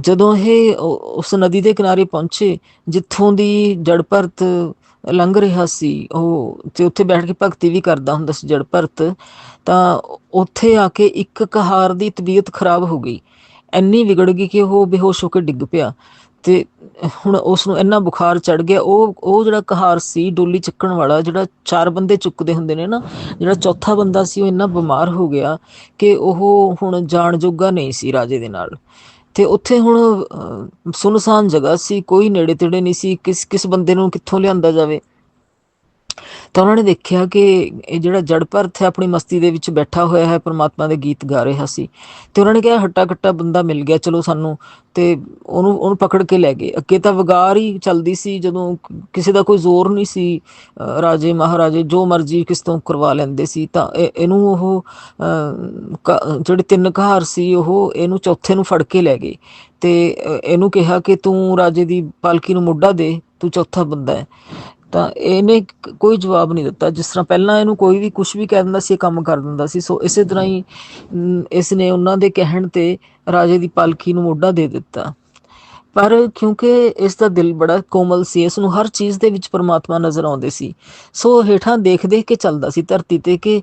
ਜਦੋਂ ਇਹ ਉਸ ਨਦੀ ਦੇ ਕਿਨਾਰੇ ਪਹੁੰਚੇ ਜਿੱਥੋਂ ਦੀ ਜੜ ਭਰਤ ਲੰਘ ਰਿਹਾ ਸੀ ਉਹ ਤੇ ਉੱਥੇ ਬੈਠ ਕੇ ਭਗਤੀ ਵੀ ਕਰਦਾ ਹੁੰਦਾ ਸੀ ਜੜ ਭਰਤ ਤਾਂ ਉੱਥੇ ਆ ਕੇ ਇੱਕ ਕਹਾਰ ਦੀ ਤਬੀਅਤ ਖਰਾਬ ਹੋ ਗਈ। ਇੰਨੀ ਵਿਗੜ ਗਈ ਕਿ ਉਹ ਬੇਹੋਸ਼ ਹੋ ਕੇ ਡਿੱਗ ਪਿਆ। ਤੇ ਹੁਣ ਉਸ ਨੂੰ ਇੰਨਾ ਬੁਖਾਰ ਚੜ ਗਿਆ, ਉਹ ਉਹ ਜਿਹੜਾ ਕਹਾਰ ਸੀ, ਡੋਲੀ ਚੱਕਣ ਵਾਲਾ, ਜਿਹੜਾ ਚਾਰ ਬੰਦੇ ਚੁੱਕਦੇ ਹੁੰਦੇ ਨੇ ਨਾ, ਜਿਹੜਾ ਚੌਥਾ ਬੰਦਾ ਸੀ, ਉਹ ਇੰਨਾ ਬਿਮਾਰ ਹੋ ਗਿਆ ਕਿ ਉਹ ਹੁਣ ਜਾਣ ਜੋਗਾ ਨਹੀਂ ਸੀ ਰਾਜੇ ਦੇ ਨਾਲ। ਤੇ ਉੱਥੇ ਹੁਣ ਸੁਨਸਾਨ ਜਗ੍ਹਾ ਸੀ, ਕੋਈ ਨੇੜੇ ਤੇੜੇ ਨਹੀਂ ਸੀ, ਕਿਸ ਕਿਸ ਬੰਦੇ ਨੂੰ ਕਿੱਥੋਂ ਲਿਆਂਦਾ ਜਾਵੇ। ਤਾਂ ਉਹਨਾਂ ਨੇ ਦੇਖਿਆ ਕਿ ਇਹ ਜਿਹੜਾ ਜੜ ਭਰਤ ਹੈ ਆਪਣੀ ਮਸਤੀ ਦੇ ਵਿੱਚ ਬੈਠਾ ਹੋਇਆ ਹੈ ਪ੍ਰਮਾਤਮਾ ਦੇ ਗੀਤ ਗਾ ਰਿਹਾ ਸੀ। ਤੇ ਉਹਨਾਂ ਨੇ ਕਿਹਾ ਹੱਟਾ ਕੱਟਾ ਬੰਦਾ ਮਿਲ ਗਿਆ ਚਲੋ ਸਾਨੂੰ। ਤੇ ਉਹਨੂੰ ਉਹਨੂੰ ਪਕੜ ਕੇ ਲੈ ਗਏ। ਅੱਗੇ ਤਾਂ ਵਗਾਰ ਹੀ ਚੱਲਦੀ ਸੀ ਜਦੋਂ ਕਿਸੇ ਦਾ ਕੋਈ ਜ਼ੋਰ ਨਹੀਂ ਸੀ ਰਾਜੇ ਮਹਾਰਾਜੇ ਜੋ ਮਰਜ਼ੀ ਕਿਸ ਤੋਂ ਕਰਵਾ ਲੈਂਦੇ ਸੀ ਤਾਂ ਇਹਨੂੰ ਉਹ ਅਹ, ਜਿਹੜੇ ਤਿੰਨ ਘਾਰ ਸੀ ਉਹ ਇਹਨੂੰ ਚੌਥੇ ਨੂੰ ਫੜ ਕੇ ਲੈ ਗਏ। ਤੇ ਇਹਨੂੰ ਕਿਹਾ ਕਿ ਤੂੰ ਰਾਜੇ ਦੀ ਪਾਲਕੀ ਨੂੰ ਮੋਢਾ ਦੇ ਤੂੰ ਚੌਥਾ ਬੰਦਾ ਹੈ। ਤਾਂ ਇਹਨੇ ਕੋਈ ਜਵਾਬ ਨਹੀਂ ਦਿੱਤਾ। ਜਿਸ ਤਰ੍ਹਾਂ ਪਹਿਲਾਂ ਇਹਨੂੰ ਕੋਈ ਵੀ ਕੁਝ ਵੀ ਕਹਿ ਦਿੰਦਾ ਸੀ ਕੰਮ ਕਰ ਦਿੰਦਾ ਸੀ। ਸੋ ਇਸੇ ਤਰ੍ਹਾਂ ਹੀ ਅਮ, ਇਸ ਨੇ ਉਹਨਾਂ ਦੇ ਕਹਿਣ ਤੇ ਰਾਜੇ ਦੀ ਪਾਲਕੀ ਨੂੰ ਮੋਢਾ ਦੇ ਦਿੱਤਾ। ਪਰ ਕਿਉਂਕਿ ਇਸ ਦਾ ਦਿਲ ਬੜਾ ਕੋਮਲ ਸੀ ਇਸ ਨੂੰ ਹਰ ਚੀਜ਼ ਦੇ ਵਿੱਚ ਪਰਮਾਤਮਾ ਨਜ਼ਰ ਆਉਂਦੇ ਸੀ। ਸੋ ਹੇਠਾਂ ਦੇਖ ਦੇਖ ਕੇ ਚੱਲਦਾ ਸੀ ਧਰਤੀ ਤੇ ਕਿ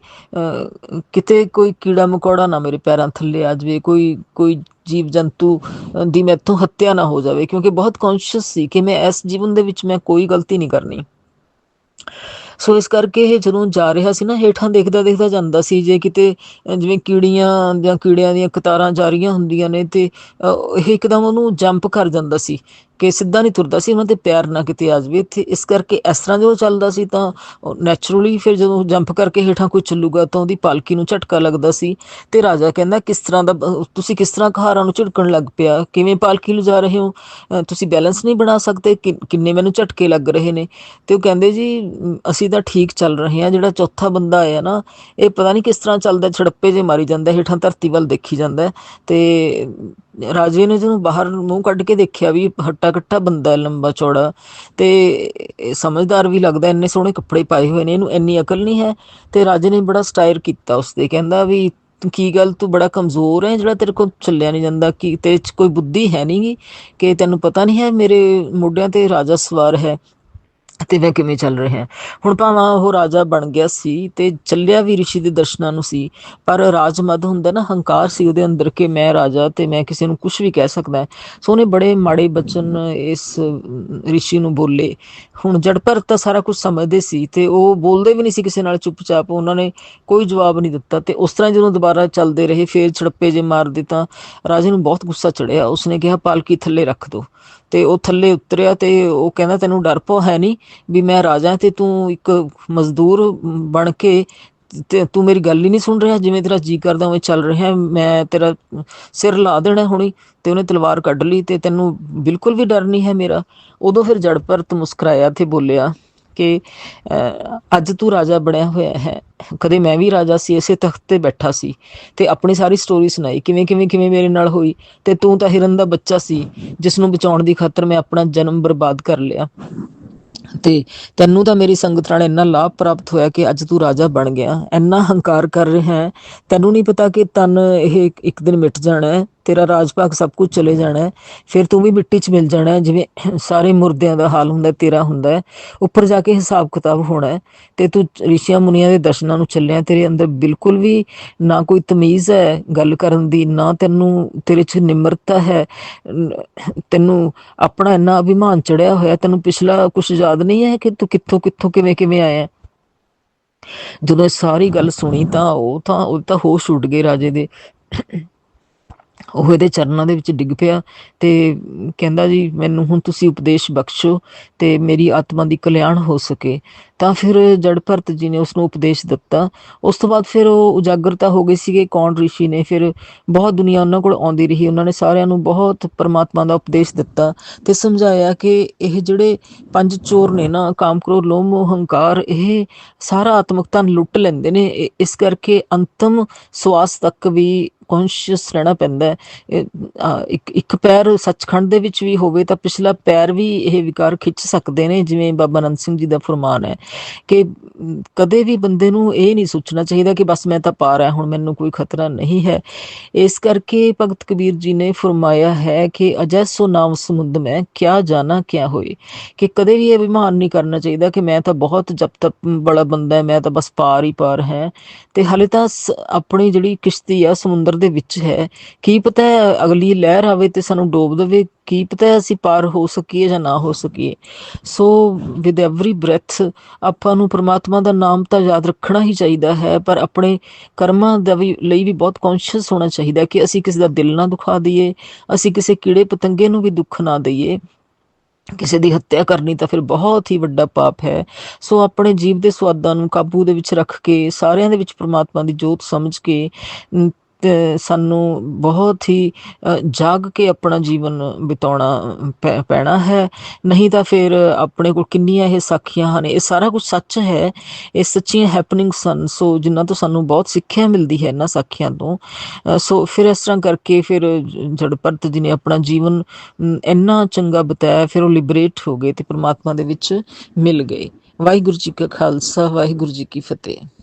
ਕਿਤੇ ਕੋਈ ਕੀੜਾ ਮਕੌੜਾ ਨਾ ਮੇਰੇ ਪੈਰਾਂ ਥੱਲੇ ਆ ਜਾਵੇ ਕੋਈ ਕੋਈ ਜੀਵ ਜੰਤੂ ਅਹ, ਦੀ ਮੈਥੋਂ ਹੱਤਿਆ ਨਾ ਹੋ ਜਾਵੇ। ਕਿਉਂਕਿ ਬਹੁਤ ਕੌਨਸ਼ੀਅਸ ਸੀ ਕਿ ਮੈਂ ਇਸ ਜੀਵਨ ਦੇ ਵਿੱਚ ਮੈਂ ਕੋਈ ਗਲਤੀ ਨਹੀਂ ਕਰਨੀ। ਸੋ ਇਸ ਕਰਕੇ ਇਹ ਜਦੋਂ ਜਾ ਰਿਹਾ ਸੀ ਨਾ ਹੇਠਾਂ ਦੇਖਦਾ ਦੇਖਦਾ ਜਾਂਦਾ ਸੀ ਜੇ ਕਿਤੇ ਜਿਵੇਂ ਕੀੜੀਆਂ ਜਾਂ ਕੀੜਿਆਂ ਦੀਆਂ ਕਤਾਰਾਂ ਜਾ ਰਹੀਆਂ ਹੁੰਦੀਆਂ ਨੇ ਤੇ ਅਹ, ਇਹ ਇੱਕਦਮ ਉਹਨੂੰ ਜੰਪ ਕਰ ਜਾਂਦਾ ਸੀ। ਕਿ ਸਿੱਧਾ ਨਹੀਂ ਤੁਰਦਾ ਸੀ, ਉਹਨਾਂ ਤੇ ਪੈਰ ਨਾ ਕਿਤੇ ਆ ਜਾਵੇ। ਤੇ ਇਸ ਕਰਕੇ ਇਸ ਤਰ੍ਹਾਂ ਜਦੋਂ ਚੱਲਦਾ ਸੀ ਤਾਂ ਨੈਚੁਰਲੀ ਫਿਰ ਜਦੋਂ ਜੰਪ ਕਰਕੇ ਹੇਠਾਂ ਕੋਈ ਚੱਲੂਗਾ ਤਾਂ ਉਹਦੀ ਪਾਲਕੀ ਨੂੰ ਝਟਕਾ ਲੱਗਦਾ ਸੀ। ਤੇ ਰਾਜਾ ਕਹਿੰਦਾ, ਕਿਸ ਤਰ੍ਹਾਂ ਦਾ, ਤੁਸੀਂ ਕਿਸ ਤਰ੍ਹਾਂ ਕਹਾਰਾਂ ਨੂੰ ਝਟਕਣ ਲੱਗ ਪਿਆ? ਕਿਵੇਂ ਪਾਲਕੀ ਲਿਜਾ ਰਹੇ ਹੋ? ਤੁਸੀਂ ਬੈਲੈਂਸ ਨਹੀਂ ਬਣਾ ਸਕਦੇ? ਕਿ- ਕਿੰਨੇ ਮੈਨੂੰ ਝਟਕੇ ਲੱਗ ਰਹੇ ਨੇ? ਤੇ ਉਹ ਕਹਿੰਦੇ ਜੀ ਅਸੀਂ ਤਾਂ ਠੀਕ ਚੱਲ ਰਹੇ ਹਾਂ, ਜਿਹੜਾ ਚੌਥਾ ਬੰਦਾ ਆਇਆ ਨਾ, ਇਹ ਪਤਾ ਨਹੀਂ ਕਿਸ ਤਰ੍ਹਾਂ ਚੱਲਦਾ, ਛੜੱਪੇ ਜੇ ਮਾਰੀ ਜਾਂਦਾ, ਹੇਠਾਂ ਧਰਤੀ ਵੱਲ ਦੇਖੀ ਜਾਂਦਾ। ਤੇ ਰਾਜੇ ਨੇ ਜਦੋਂ ਬਾਹਰ ਮੂੰਹ ਕੱਢ ਕੇ ਦੇਖਿਆ ਵੀ ਹੱਟਾ ਕੱਟਾ ਬੰਦਾ ਲੰਬਾ ਚੌੜਾ, ਤੇ ਸਮਝਦਾਰ ਵੀ ਲੱਗਦਾ ਇੰਨੇ ਸੋਹਣੇ ਕੱਪੜੇ ਪਾਏ ਹੋਏ ਨੇ, ਇਹਨੂੰ ਇੰਨੀ ਅਕਲ ਨਹੀਂ ਹੈ, ਤੇ ਰਾਜੇ ਨੇ ਬੜਾ ਸਟਾਇਰ ਕੀਤਾ ਉਸਦੇ, ਕਹਿੰਦਾ ਵੀ ਕੀ ਗੱਲ ਤੂੰ ਬੜਾ ਕਮਜ਼ੋਰ ਹੈ, ਜਿਹੜਾ ਤੇਰੇ ਕੋਲ ਚੱਲਿਆ ਨਹੀਂ ਜਾਂਦਾ, ਕਿ ਤੇਰੇ 'ਚ ਕੋਈ ਬੁੱਧੀ ਹੈ ਨਹੀਂਗੀ ਕਿ ਤੈਨੂੰ ਪਤਾ ਨਹੀਂ ਹੈ ਮੇਰੇ ਮੋਢਿਆਂ ਤੇ ਰਾਜਾ ਸਵਾਰ ਹੈ ਤੇ ਮੈਂ ਕਿਵੇਂ ਚੱਲ ਰਿਹਾ ਹੁਣ ਭਾਵੇਂ ਉਹ ਰਾਜਾ ਬਣ ਗਿਆ ਸੀ ਤੇ ਚੱਲਿਆ ਵੀ ਰਿਸ਼ੀ ਦੇ ਦਰਸ਼ਨਾਂ ਨੂੰ ਸੀ ਪਰ ਰਾਜਮਦ ਹੁੰਦਾ ਨਾ ਹੰਕਾਰ ਸੀ ਉਹਦੇ ਅੰਦਰ ਕਿ ਮੈਂ ਰਾਜਾ ਤੇ ਮੈਂ ਕਿਸੇ ਨੂੰ ਕੁਝ ਵੀ ਕਹਿ ਸਕਦਾ ਸੋ ਉਹਨੇ ਬੜੇ ਮਾੜੇ ਬਚਨ ਇਸ ਅਮ, ਰਿਸ਼ੀ ਨੂੰ ਬੋਲੇ। ਹੁਣ ਜੜ ਭਰਤ ਤਾਂ ਸਾਰਾ ਕੁਝ ਸਮਝਦੇ ਸੀ ਤੇ ਉਹ ਬੋਲਦੇ ਵੀ ਨਹੀਂ ਸੀ ਕਿਸੇ ਨਾਲ ਚੁੱਪਚਾਪ। ਉਹਨਾਂ ਨੇ ਕੋਈ ਜਵਾਬ ਨਹੀਂ ਦਿੱਤਾ ਤੇ ਉਸ ਤਰ੍ਹਾਂ ਜਦੋਂ ਦੁਬਾਰਾ ਚੱਲਦੇ ਰਹੇ ਫੇਰ ਛੜੱਪੇ ਜੇ ਮਾਰਦੇ ਤਾਂ ਰਾਜੇ ਨੂੰ ਬਹੁਤ ਗੁੱਸਾ ਚੜਿਆ ਉਸਨੇ ਕਿਹਾ ਪਾਲਕੀ ਥੱਲੇ ਰੱਖ ਦੋ। ਤੇ ਉਹ ਥੱਲੇ ਉਤਰਿਆ ਤੇ ਉਹ ਕਹਿੰਦਾ ਤੈਨੂੰ ਡਰ ਪੋ ਹੈ ਨਹੀਂ ਵੀ ਮੈਂ ਰਾਜਾ ਤੇ ਤੂੰ ਇੱਕ ਮਜ਼ਦੂਰ ਬਣ ਕੇ ਤੇ ਤੂੰ ਮੇਰੀ ਗੱਲ ਹੀ ਨਹੀਂ ਸੁਣ ਰਿਹਾ ਜਿਵੇਂ ਤੇਰਾ ਜੀ ਕਰਦਾ ਉਵੇਂ ਚੱਲ ਰਿਹਾ ਮੈਂ ਤੇਰਾ ਸਿਰ ਲਾ ਦੇਣਾ ਹੁਣੀ ਤੇ ਉਹਨੇ ਤਲਵਾਰ ਕੱਢ ਲਈ ਤੇ ਤੈਨੂੰ ਬਿਲਕੁਲ ਵੀ ਡਰ ਨਹੀਂ ਹੈ ਮੇਰਾ। ਉਦੋਂ ਫਿਰ ਜੜ ਭਰਤ ਮੁਸਕਰਾਇਆ ਤੇ ਬੋਲਿਆ ਕਿ ਅੱਜ ਤੂੰ ਰਾਜਾ ਬਣਿਆ ਹੋਇਆ ਹੈ। ਕਦੇ ਮੈਂ ਵੀ ਰਾਜਾ ਸੀ, ਇਸੇ ਤਖਤ ਤੇ ਬੈਠਾ ਸੀ। ਤੇ ਆਪਣੀ ਸਾਰੀ ਸਟੋਰੀ ਸੁਣਾਈ। ਕਿਵੇਂ ਕਿਵੇਂ ਕਿਵੇਂ ਮੇਰੇ ਨਾਲ ਹੋਈ? ਤੇ ਤੂੰ ਤਾਂ ਹਿਰਨ ਦਾ ਬੱਚਾ ਸੀ ਜਿਸ ਨੂੰ ਬਚਾਉਣ ਦੀ ਖਾਤਰ ਮੈਂ ਆਪਣਾ ਜਨਮ ਬਰਬਾਦ ਕਰ ਲਿਆ। ਤੇ ਤੈਨੂੰ ਤਾਂ ਮੇਰੀ ਸੰਗਤ ਨਾਲ ਇੰਨਾ ਲਾਭ ਪ੍ਰਾਪਤ ਹੋਇਆ ਕਿ ਅੱਜ ਤੂੰ ਰਾਜਾ ਬਣ ਗਿਆ। ਇੰਨਾ ਹੰਕਾਰ ਕਰ ਰਿਹਾ ਹੈ। ਤੈਨੂੰ ਨਹੀਂ ਪਤਾ ਕਿ ਤਨ ਇਹ ਇੱਕ ਦਿਨ ਮਿਟ ਜਾਣਾ ਹੈ। ਤੇਰਾ ਰਾਜ ਭਾਗ ਸਭ ਕੁਝ ਚਲੇ ਜਾਣਾ ਹੈ। ਫਿਰ ਤੂੰ ਵੀ ਮਿੱਟੀ 'ਚ ਮਿਲ ਜਾਣਾ ਹੈ, ਜਿਵੇਂ ਸਾਰੇ ਮੁਰਦਿਆਂ ਦਾ ਹਾਲ ਹੁੰਦਾ ਤੇਰਾ ਹੁੰਦਾ ਹੈ। ਉੱਪਰ ਜਾ ਕੇ ਹਿਸਾਬ ਕਿਤਾਬ ਹੋਣਾ ਹੈ ਤੇ ਤੂੰ ਰਿਸ਼ੀਆਂ ਮੁਨੀਆਂ ਦੇ ਦਰਸ਼ਨਾਂ ਨੂੰ ਚੱਲਿਆ ਤੇਰੇ ਅੰਦਰ ਬਿਲਕੁਲ ਵੀ ਨਾ ਕੋਈ ਤਮੀਜ਼ ਹੈ ਗੱਲ ਕਰਨ ਦੀ, ਨਾ ਤੈਨੂੰ, ਤੇਰੇ 'ਚ ਨਿਮਰਤਾ ਹੈ। ਤੈਨੂੰ ਆਪਣਾ ਇੰਨਾ ਅਭਿਮਾਨ ਚੜਿਆ ਹੋਇਆ, ਤੈਨੂੰ ਪਿਛਲਾ ਕੁਝ ਯਾਦ ਨਹੀਂ ਹੈ ਕਿ ਤੂੰ ਕਿੱਥੋਂ ਕਿੱਥੋਂ, ਕਿਵੇਂ ਕਿਵੇਂ ਆਇਆ ਜਦੋਂ ਇਹ ਸਾਰੀ ਗੱਲ ਸੁਣੀ ਤਾਂ ਉਹ ਤਾਂ ਉਹ ਤਾਂ ਹੋਸ਼ ਉੱਡ ਗਏ ਰਾਜੇ ਦੇ। ਉਹ ਇਹਦੇ ਚਰਨਾਂ ਦੇ ਵਿੱਚ ਡਿੱਗ ਪਿਆ ਤੇ ਕਹਿੰਦਾ ਜੀ, ਮੈਨੂੰ ਹੁਣ ਤੁਸੀਂ ਉਪਦੇਸ਼ ਬਖਸ਼ੋ ਤੇ ਮੇਰੀ ਆਤਮਾ ਦੀ ਕਲਿਆਣ ਹੋ ਸਕੇ। ਤਾਂ ਫਿਰ ਜੜ ਭਰਤ ਜੀ ਨੇ ਉਸ ਨੂੰ ਉਪਦੇਸ਼ ਦਿੱਤਾ। ਉਸ ਤੋਂ ਬਾਅਦ ਫਿਰ ਉਹ ਉਜਾਗਰਤਾ ਹੋ ਗਈ ਸੀ ਕੌਣ ਰਿਸ਼ੀ ਨੇ? ਫਿਰ ਬਹੁਤ ਦੁਨੀਆ ਉਹਨਾਂ ਕੋਲ ਆਉਂਦੀ ਰਹੀ, ਉਹਨਾਂ ਨੇ ਸਾਰਿਆਂ ਨੂੰ ਬਹੁਤ ਪਰਮਾਤਮਾ ਦਾ ਉਪਦੇਸ਼ ਦਿੱਤਾ ਤੇ ਸਮਝਾਇਆ ਕਿ ਇਹ ਜਿਹੜੇ ਪੰਜ ਚੋਰ ਨੇ ਨਾ, ਕਾਮ, ਕ੍ਰੋਧ, ਲੋਭ, ਮੋਹ, ਹੰਕਾਰ, ਇਹ ਸਾਰਾ ਆਤਮਿਕ ਲੁੱਟ ਲੈਂਦੇ ਨੇ। ਇਸ ਕਰਕੇ ਅੰਤਮ ਸਵਾਸ ਤੱਕ ਵੀ ਕੌਨਸ਼ੀਅਸ ਰਹਿਣਾ ਪੈਂਦਾ ਇੱਕ ਇੱਕ ਪੈਰ ਸੱਚਖੰਡ ਦੇ ਵਿੱਚ ਵੀ ਹੋਵੇ ਤਾਂ ਪਿਛਲਾ ਪੈਰ ਵੀ ਇਹ ਵਿਕਾਰ ਖਿੱਚ ਸਕਦੇ ਨੇ, ਜਿਵੇਂ ਬਾਬਾ ਨੰਦ ਸਿੰਘ ਜੀ ਦਾ ਫਰਮਾਨ ਹੈ ਕਿ ਕਦੇ ਵੀ ਬੰਦੇ ਨੂੰ ਇਹ ਨਹੀਂ ਸੋਚਣਾ ਚਾਹੀਦਾ ਕਿ ਬਸ ਮੈਂ ਤਾਂ ਪਾਰ ਹਾਂ, ਹੁਣ ਮੈਨੂੰ ਕੋਈ ਖਤਰਾ ਨਹੀਂ ਹੈ। ਇਸ ਕਰਕੇ ਭਗਤ ਕਬੀਰ ਜੀ ਨੇ ਫਰਮਾਇਆ ਹੈ ਕਿ ਅਜੈਸੋ ਨਾਮ ਸਮੁੰਦ ਮੈਂ, ਕਿਆ ਜਾਣਾ, ਕਿਆ ਹੋਏ। ਕਿ ਕਦੇ ਵੀ ਇਹ ਅਭਿਮਾਨ ਨਹੀਂ ਕਰਨਾ ਚਾਹੀਦਾ ਕਿ ਮੈਂ ਤਾਂ ਬਹੁਤ ਜਬ ਤੱਕ ਬੜਾ ਬੰਦਾ ਹੈ, ਮੈਂ ਤਾਂ ਬਸ ਪਾਰ ਹੀ ਪਾਰ ਹੈ। ਤੇ ਹਾਲੇ ਤਾਂ ਆਪਣੀ ਜਿਹੜੀ ਕਿਸ਼ਤੀ ਆ ਸਮੁੰਦਰ ਦੇ ਵਿੱਚ ਹੈ। ਕੀ ਪਤਾ ਹੈ ਅਗਲੀ ਲਹਿਰ ਆਵੇ ਤੇ ਸਾਨੂੰ ਡੋਬ ਦੇਵੇ। ਕੀ ਪਤਾ ਹੈ ਅਸੀਂ ਪਾਰ ਹੋ ਸਕੀਏ ਜਾਂ ਨਾ ਹੋ ਸਕੀਏ। ਸੋ ਵਿਦ ਐਵਰੀ ਬ੍ਰੈਥ ਆਪਾਂ ਨੂੰ ਪ੍ਰਮਾਤਮਾ ਦਾ ਨਾਮ ਤਾਂ ਯਾਦ ਰੱਖਣਾ ਹੀ ਚਾਹੀਦਾ ਹੈ, ਪਰ ਆਪਣੇ ਕਰਮਾਂ ਦਾ ਵੀ ਲਈ ਵੀ ਬਹੁਤ ਕੌਨਸ਼ੀਅਸ ਹੋਣਾ ਚਾਹੀਦਾ ਕਿ ਅਸੀਂ ਕਿਸੇ ਦਾ ਦਿਲ ਨਾ ਦੁਖਾ ਦਈਏ, ਅਸੀਂ ਕਿਸੇ ਕੀੜੇ ਪਤੰਗੇ ਨੂੰ ਵੀ ਦੁੱਖ ਨਾ ਦਈਏ। ਕਿਸੇ ਦੀ ਹੱਤਿਆ ਕਰਨੀ ਤਾਂ ਫਿਰ ਬਹੁਤ ਹੀ ਵੱਡਾ ਪਾਪ ਹੈ। ਸੋ ਆਪਣੇ ਜੀਵ ਦੇ ਸਵਾਦਾਂ ਨੂੰ ਕਾਬੂ ਦੇ ਵਿੱਚ ਰੱਖ ਕੇ, ਸਾਰਿਆਂ ਦੇ ਵਿੱਚ ਪ੍ਰਮਾਤਮਾ ਦੀ ਜੋਤ ਸਮਝ ਕੇ ਸਾਨੂੰ ਬਹੁਤ ਹੀ ਜਾਗ ਕੇ ਆਪਣਾ ਜੀਵਨ ਬਿਤਾਉਣਾ, ਪੈ- ਪੈਣਾ ਹੈ। ਨਹੀਂ ਤਾਂ ਫਿਰ ਆਪਣੇ ਕੋਲ ਕਿੰਨੀਆਂ ਇਹ ਸਾਖੀਆਂ ਹਨ। ਇਹ ਸਾਰਾ ਕੁਝ ਸੱਚ ਹੈ। ਇਹ ਸੱਚੀਆਂ ਹੈਪਨਿੰਗਸ ਹਨ। ਸੋ ਜਿਨ੍ਹਾਂ ਤੋਂ ਸਾਨੂੰ ਬਹੁਤ ਸਿੱਖਿਆ ਮਿਲਦੀ ਹੈ ਇਹਨਾਂ ਸਾਖੀਆਂ ਤੋਂ। ਸੋ ਫਿਰ ਇਸ ਤਰ੍ਹਾਂ ਕਰਕੇ ਫਿਰ ਜੜ ਭਰਤ ਜੀ ਨੇ ਆਪਣਾ ਜੀਵਨ ਇੰਨਾ ਚੰਗਾ ਬਤਾਇਆ। ਫਿਰ ਉਹ ਲਿਬਰੇਟ ਹੋ ਗਏ ਤੇ ਪ੍ਰਮਾਤਮਾ ਦੇ ਵਿੱਚ ਮਿਲ ਗਏ। ਵਾਹਿਗੁਰੂ ਜੀ ਕਾ ਖਾਲਸਾ, ਵਾਹਿਗੁਰੂ ਜੀ ਕੀ ਫਤਿਹ।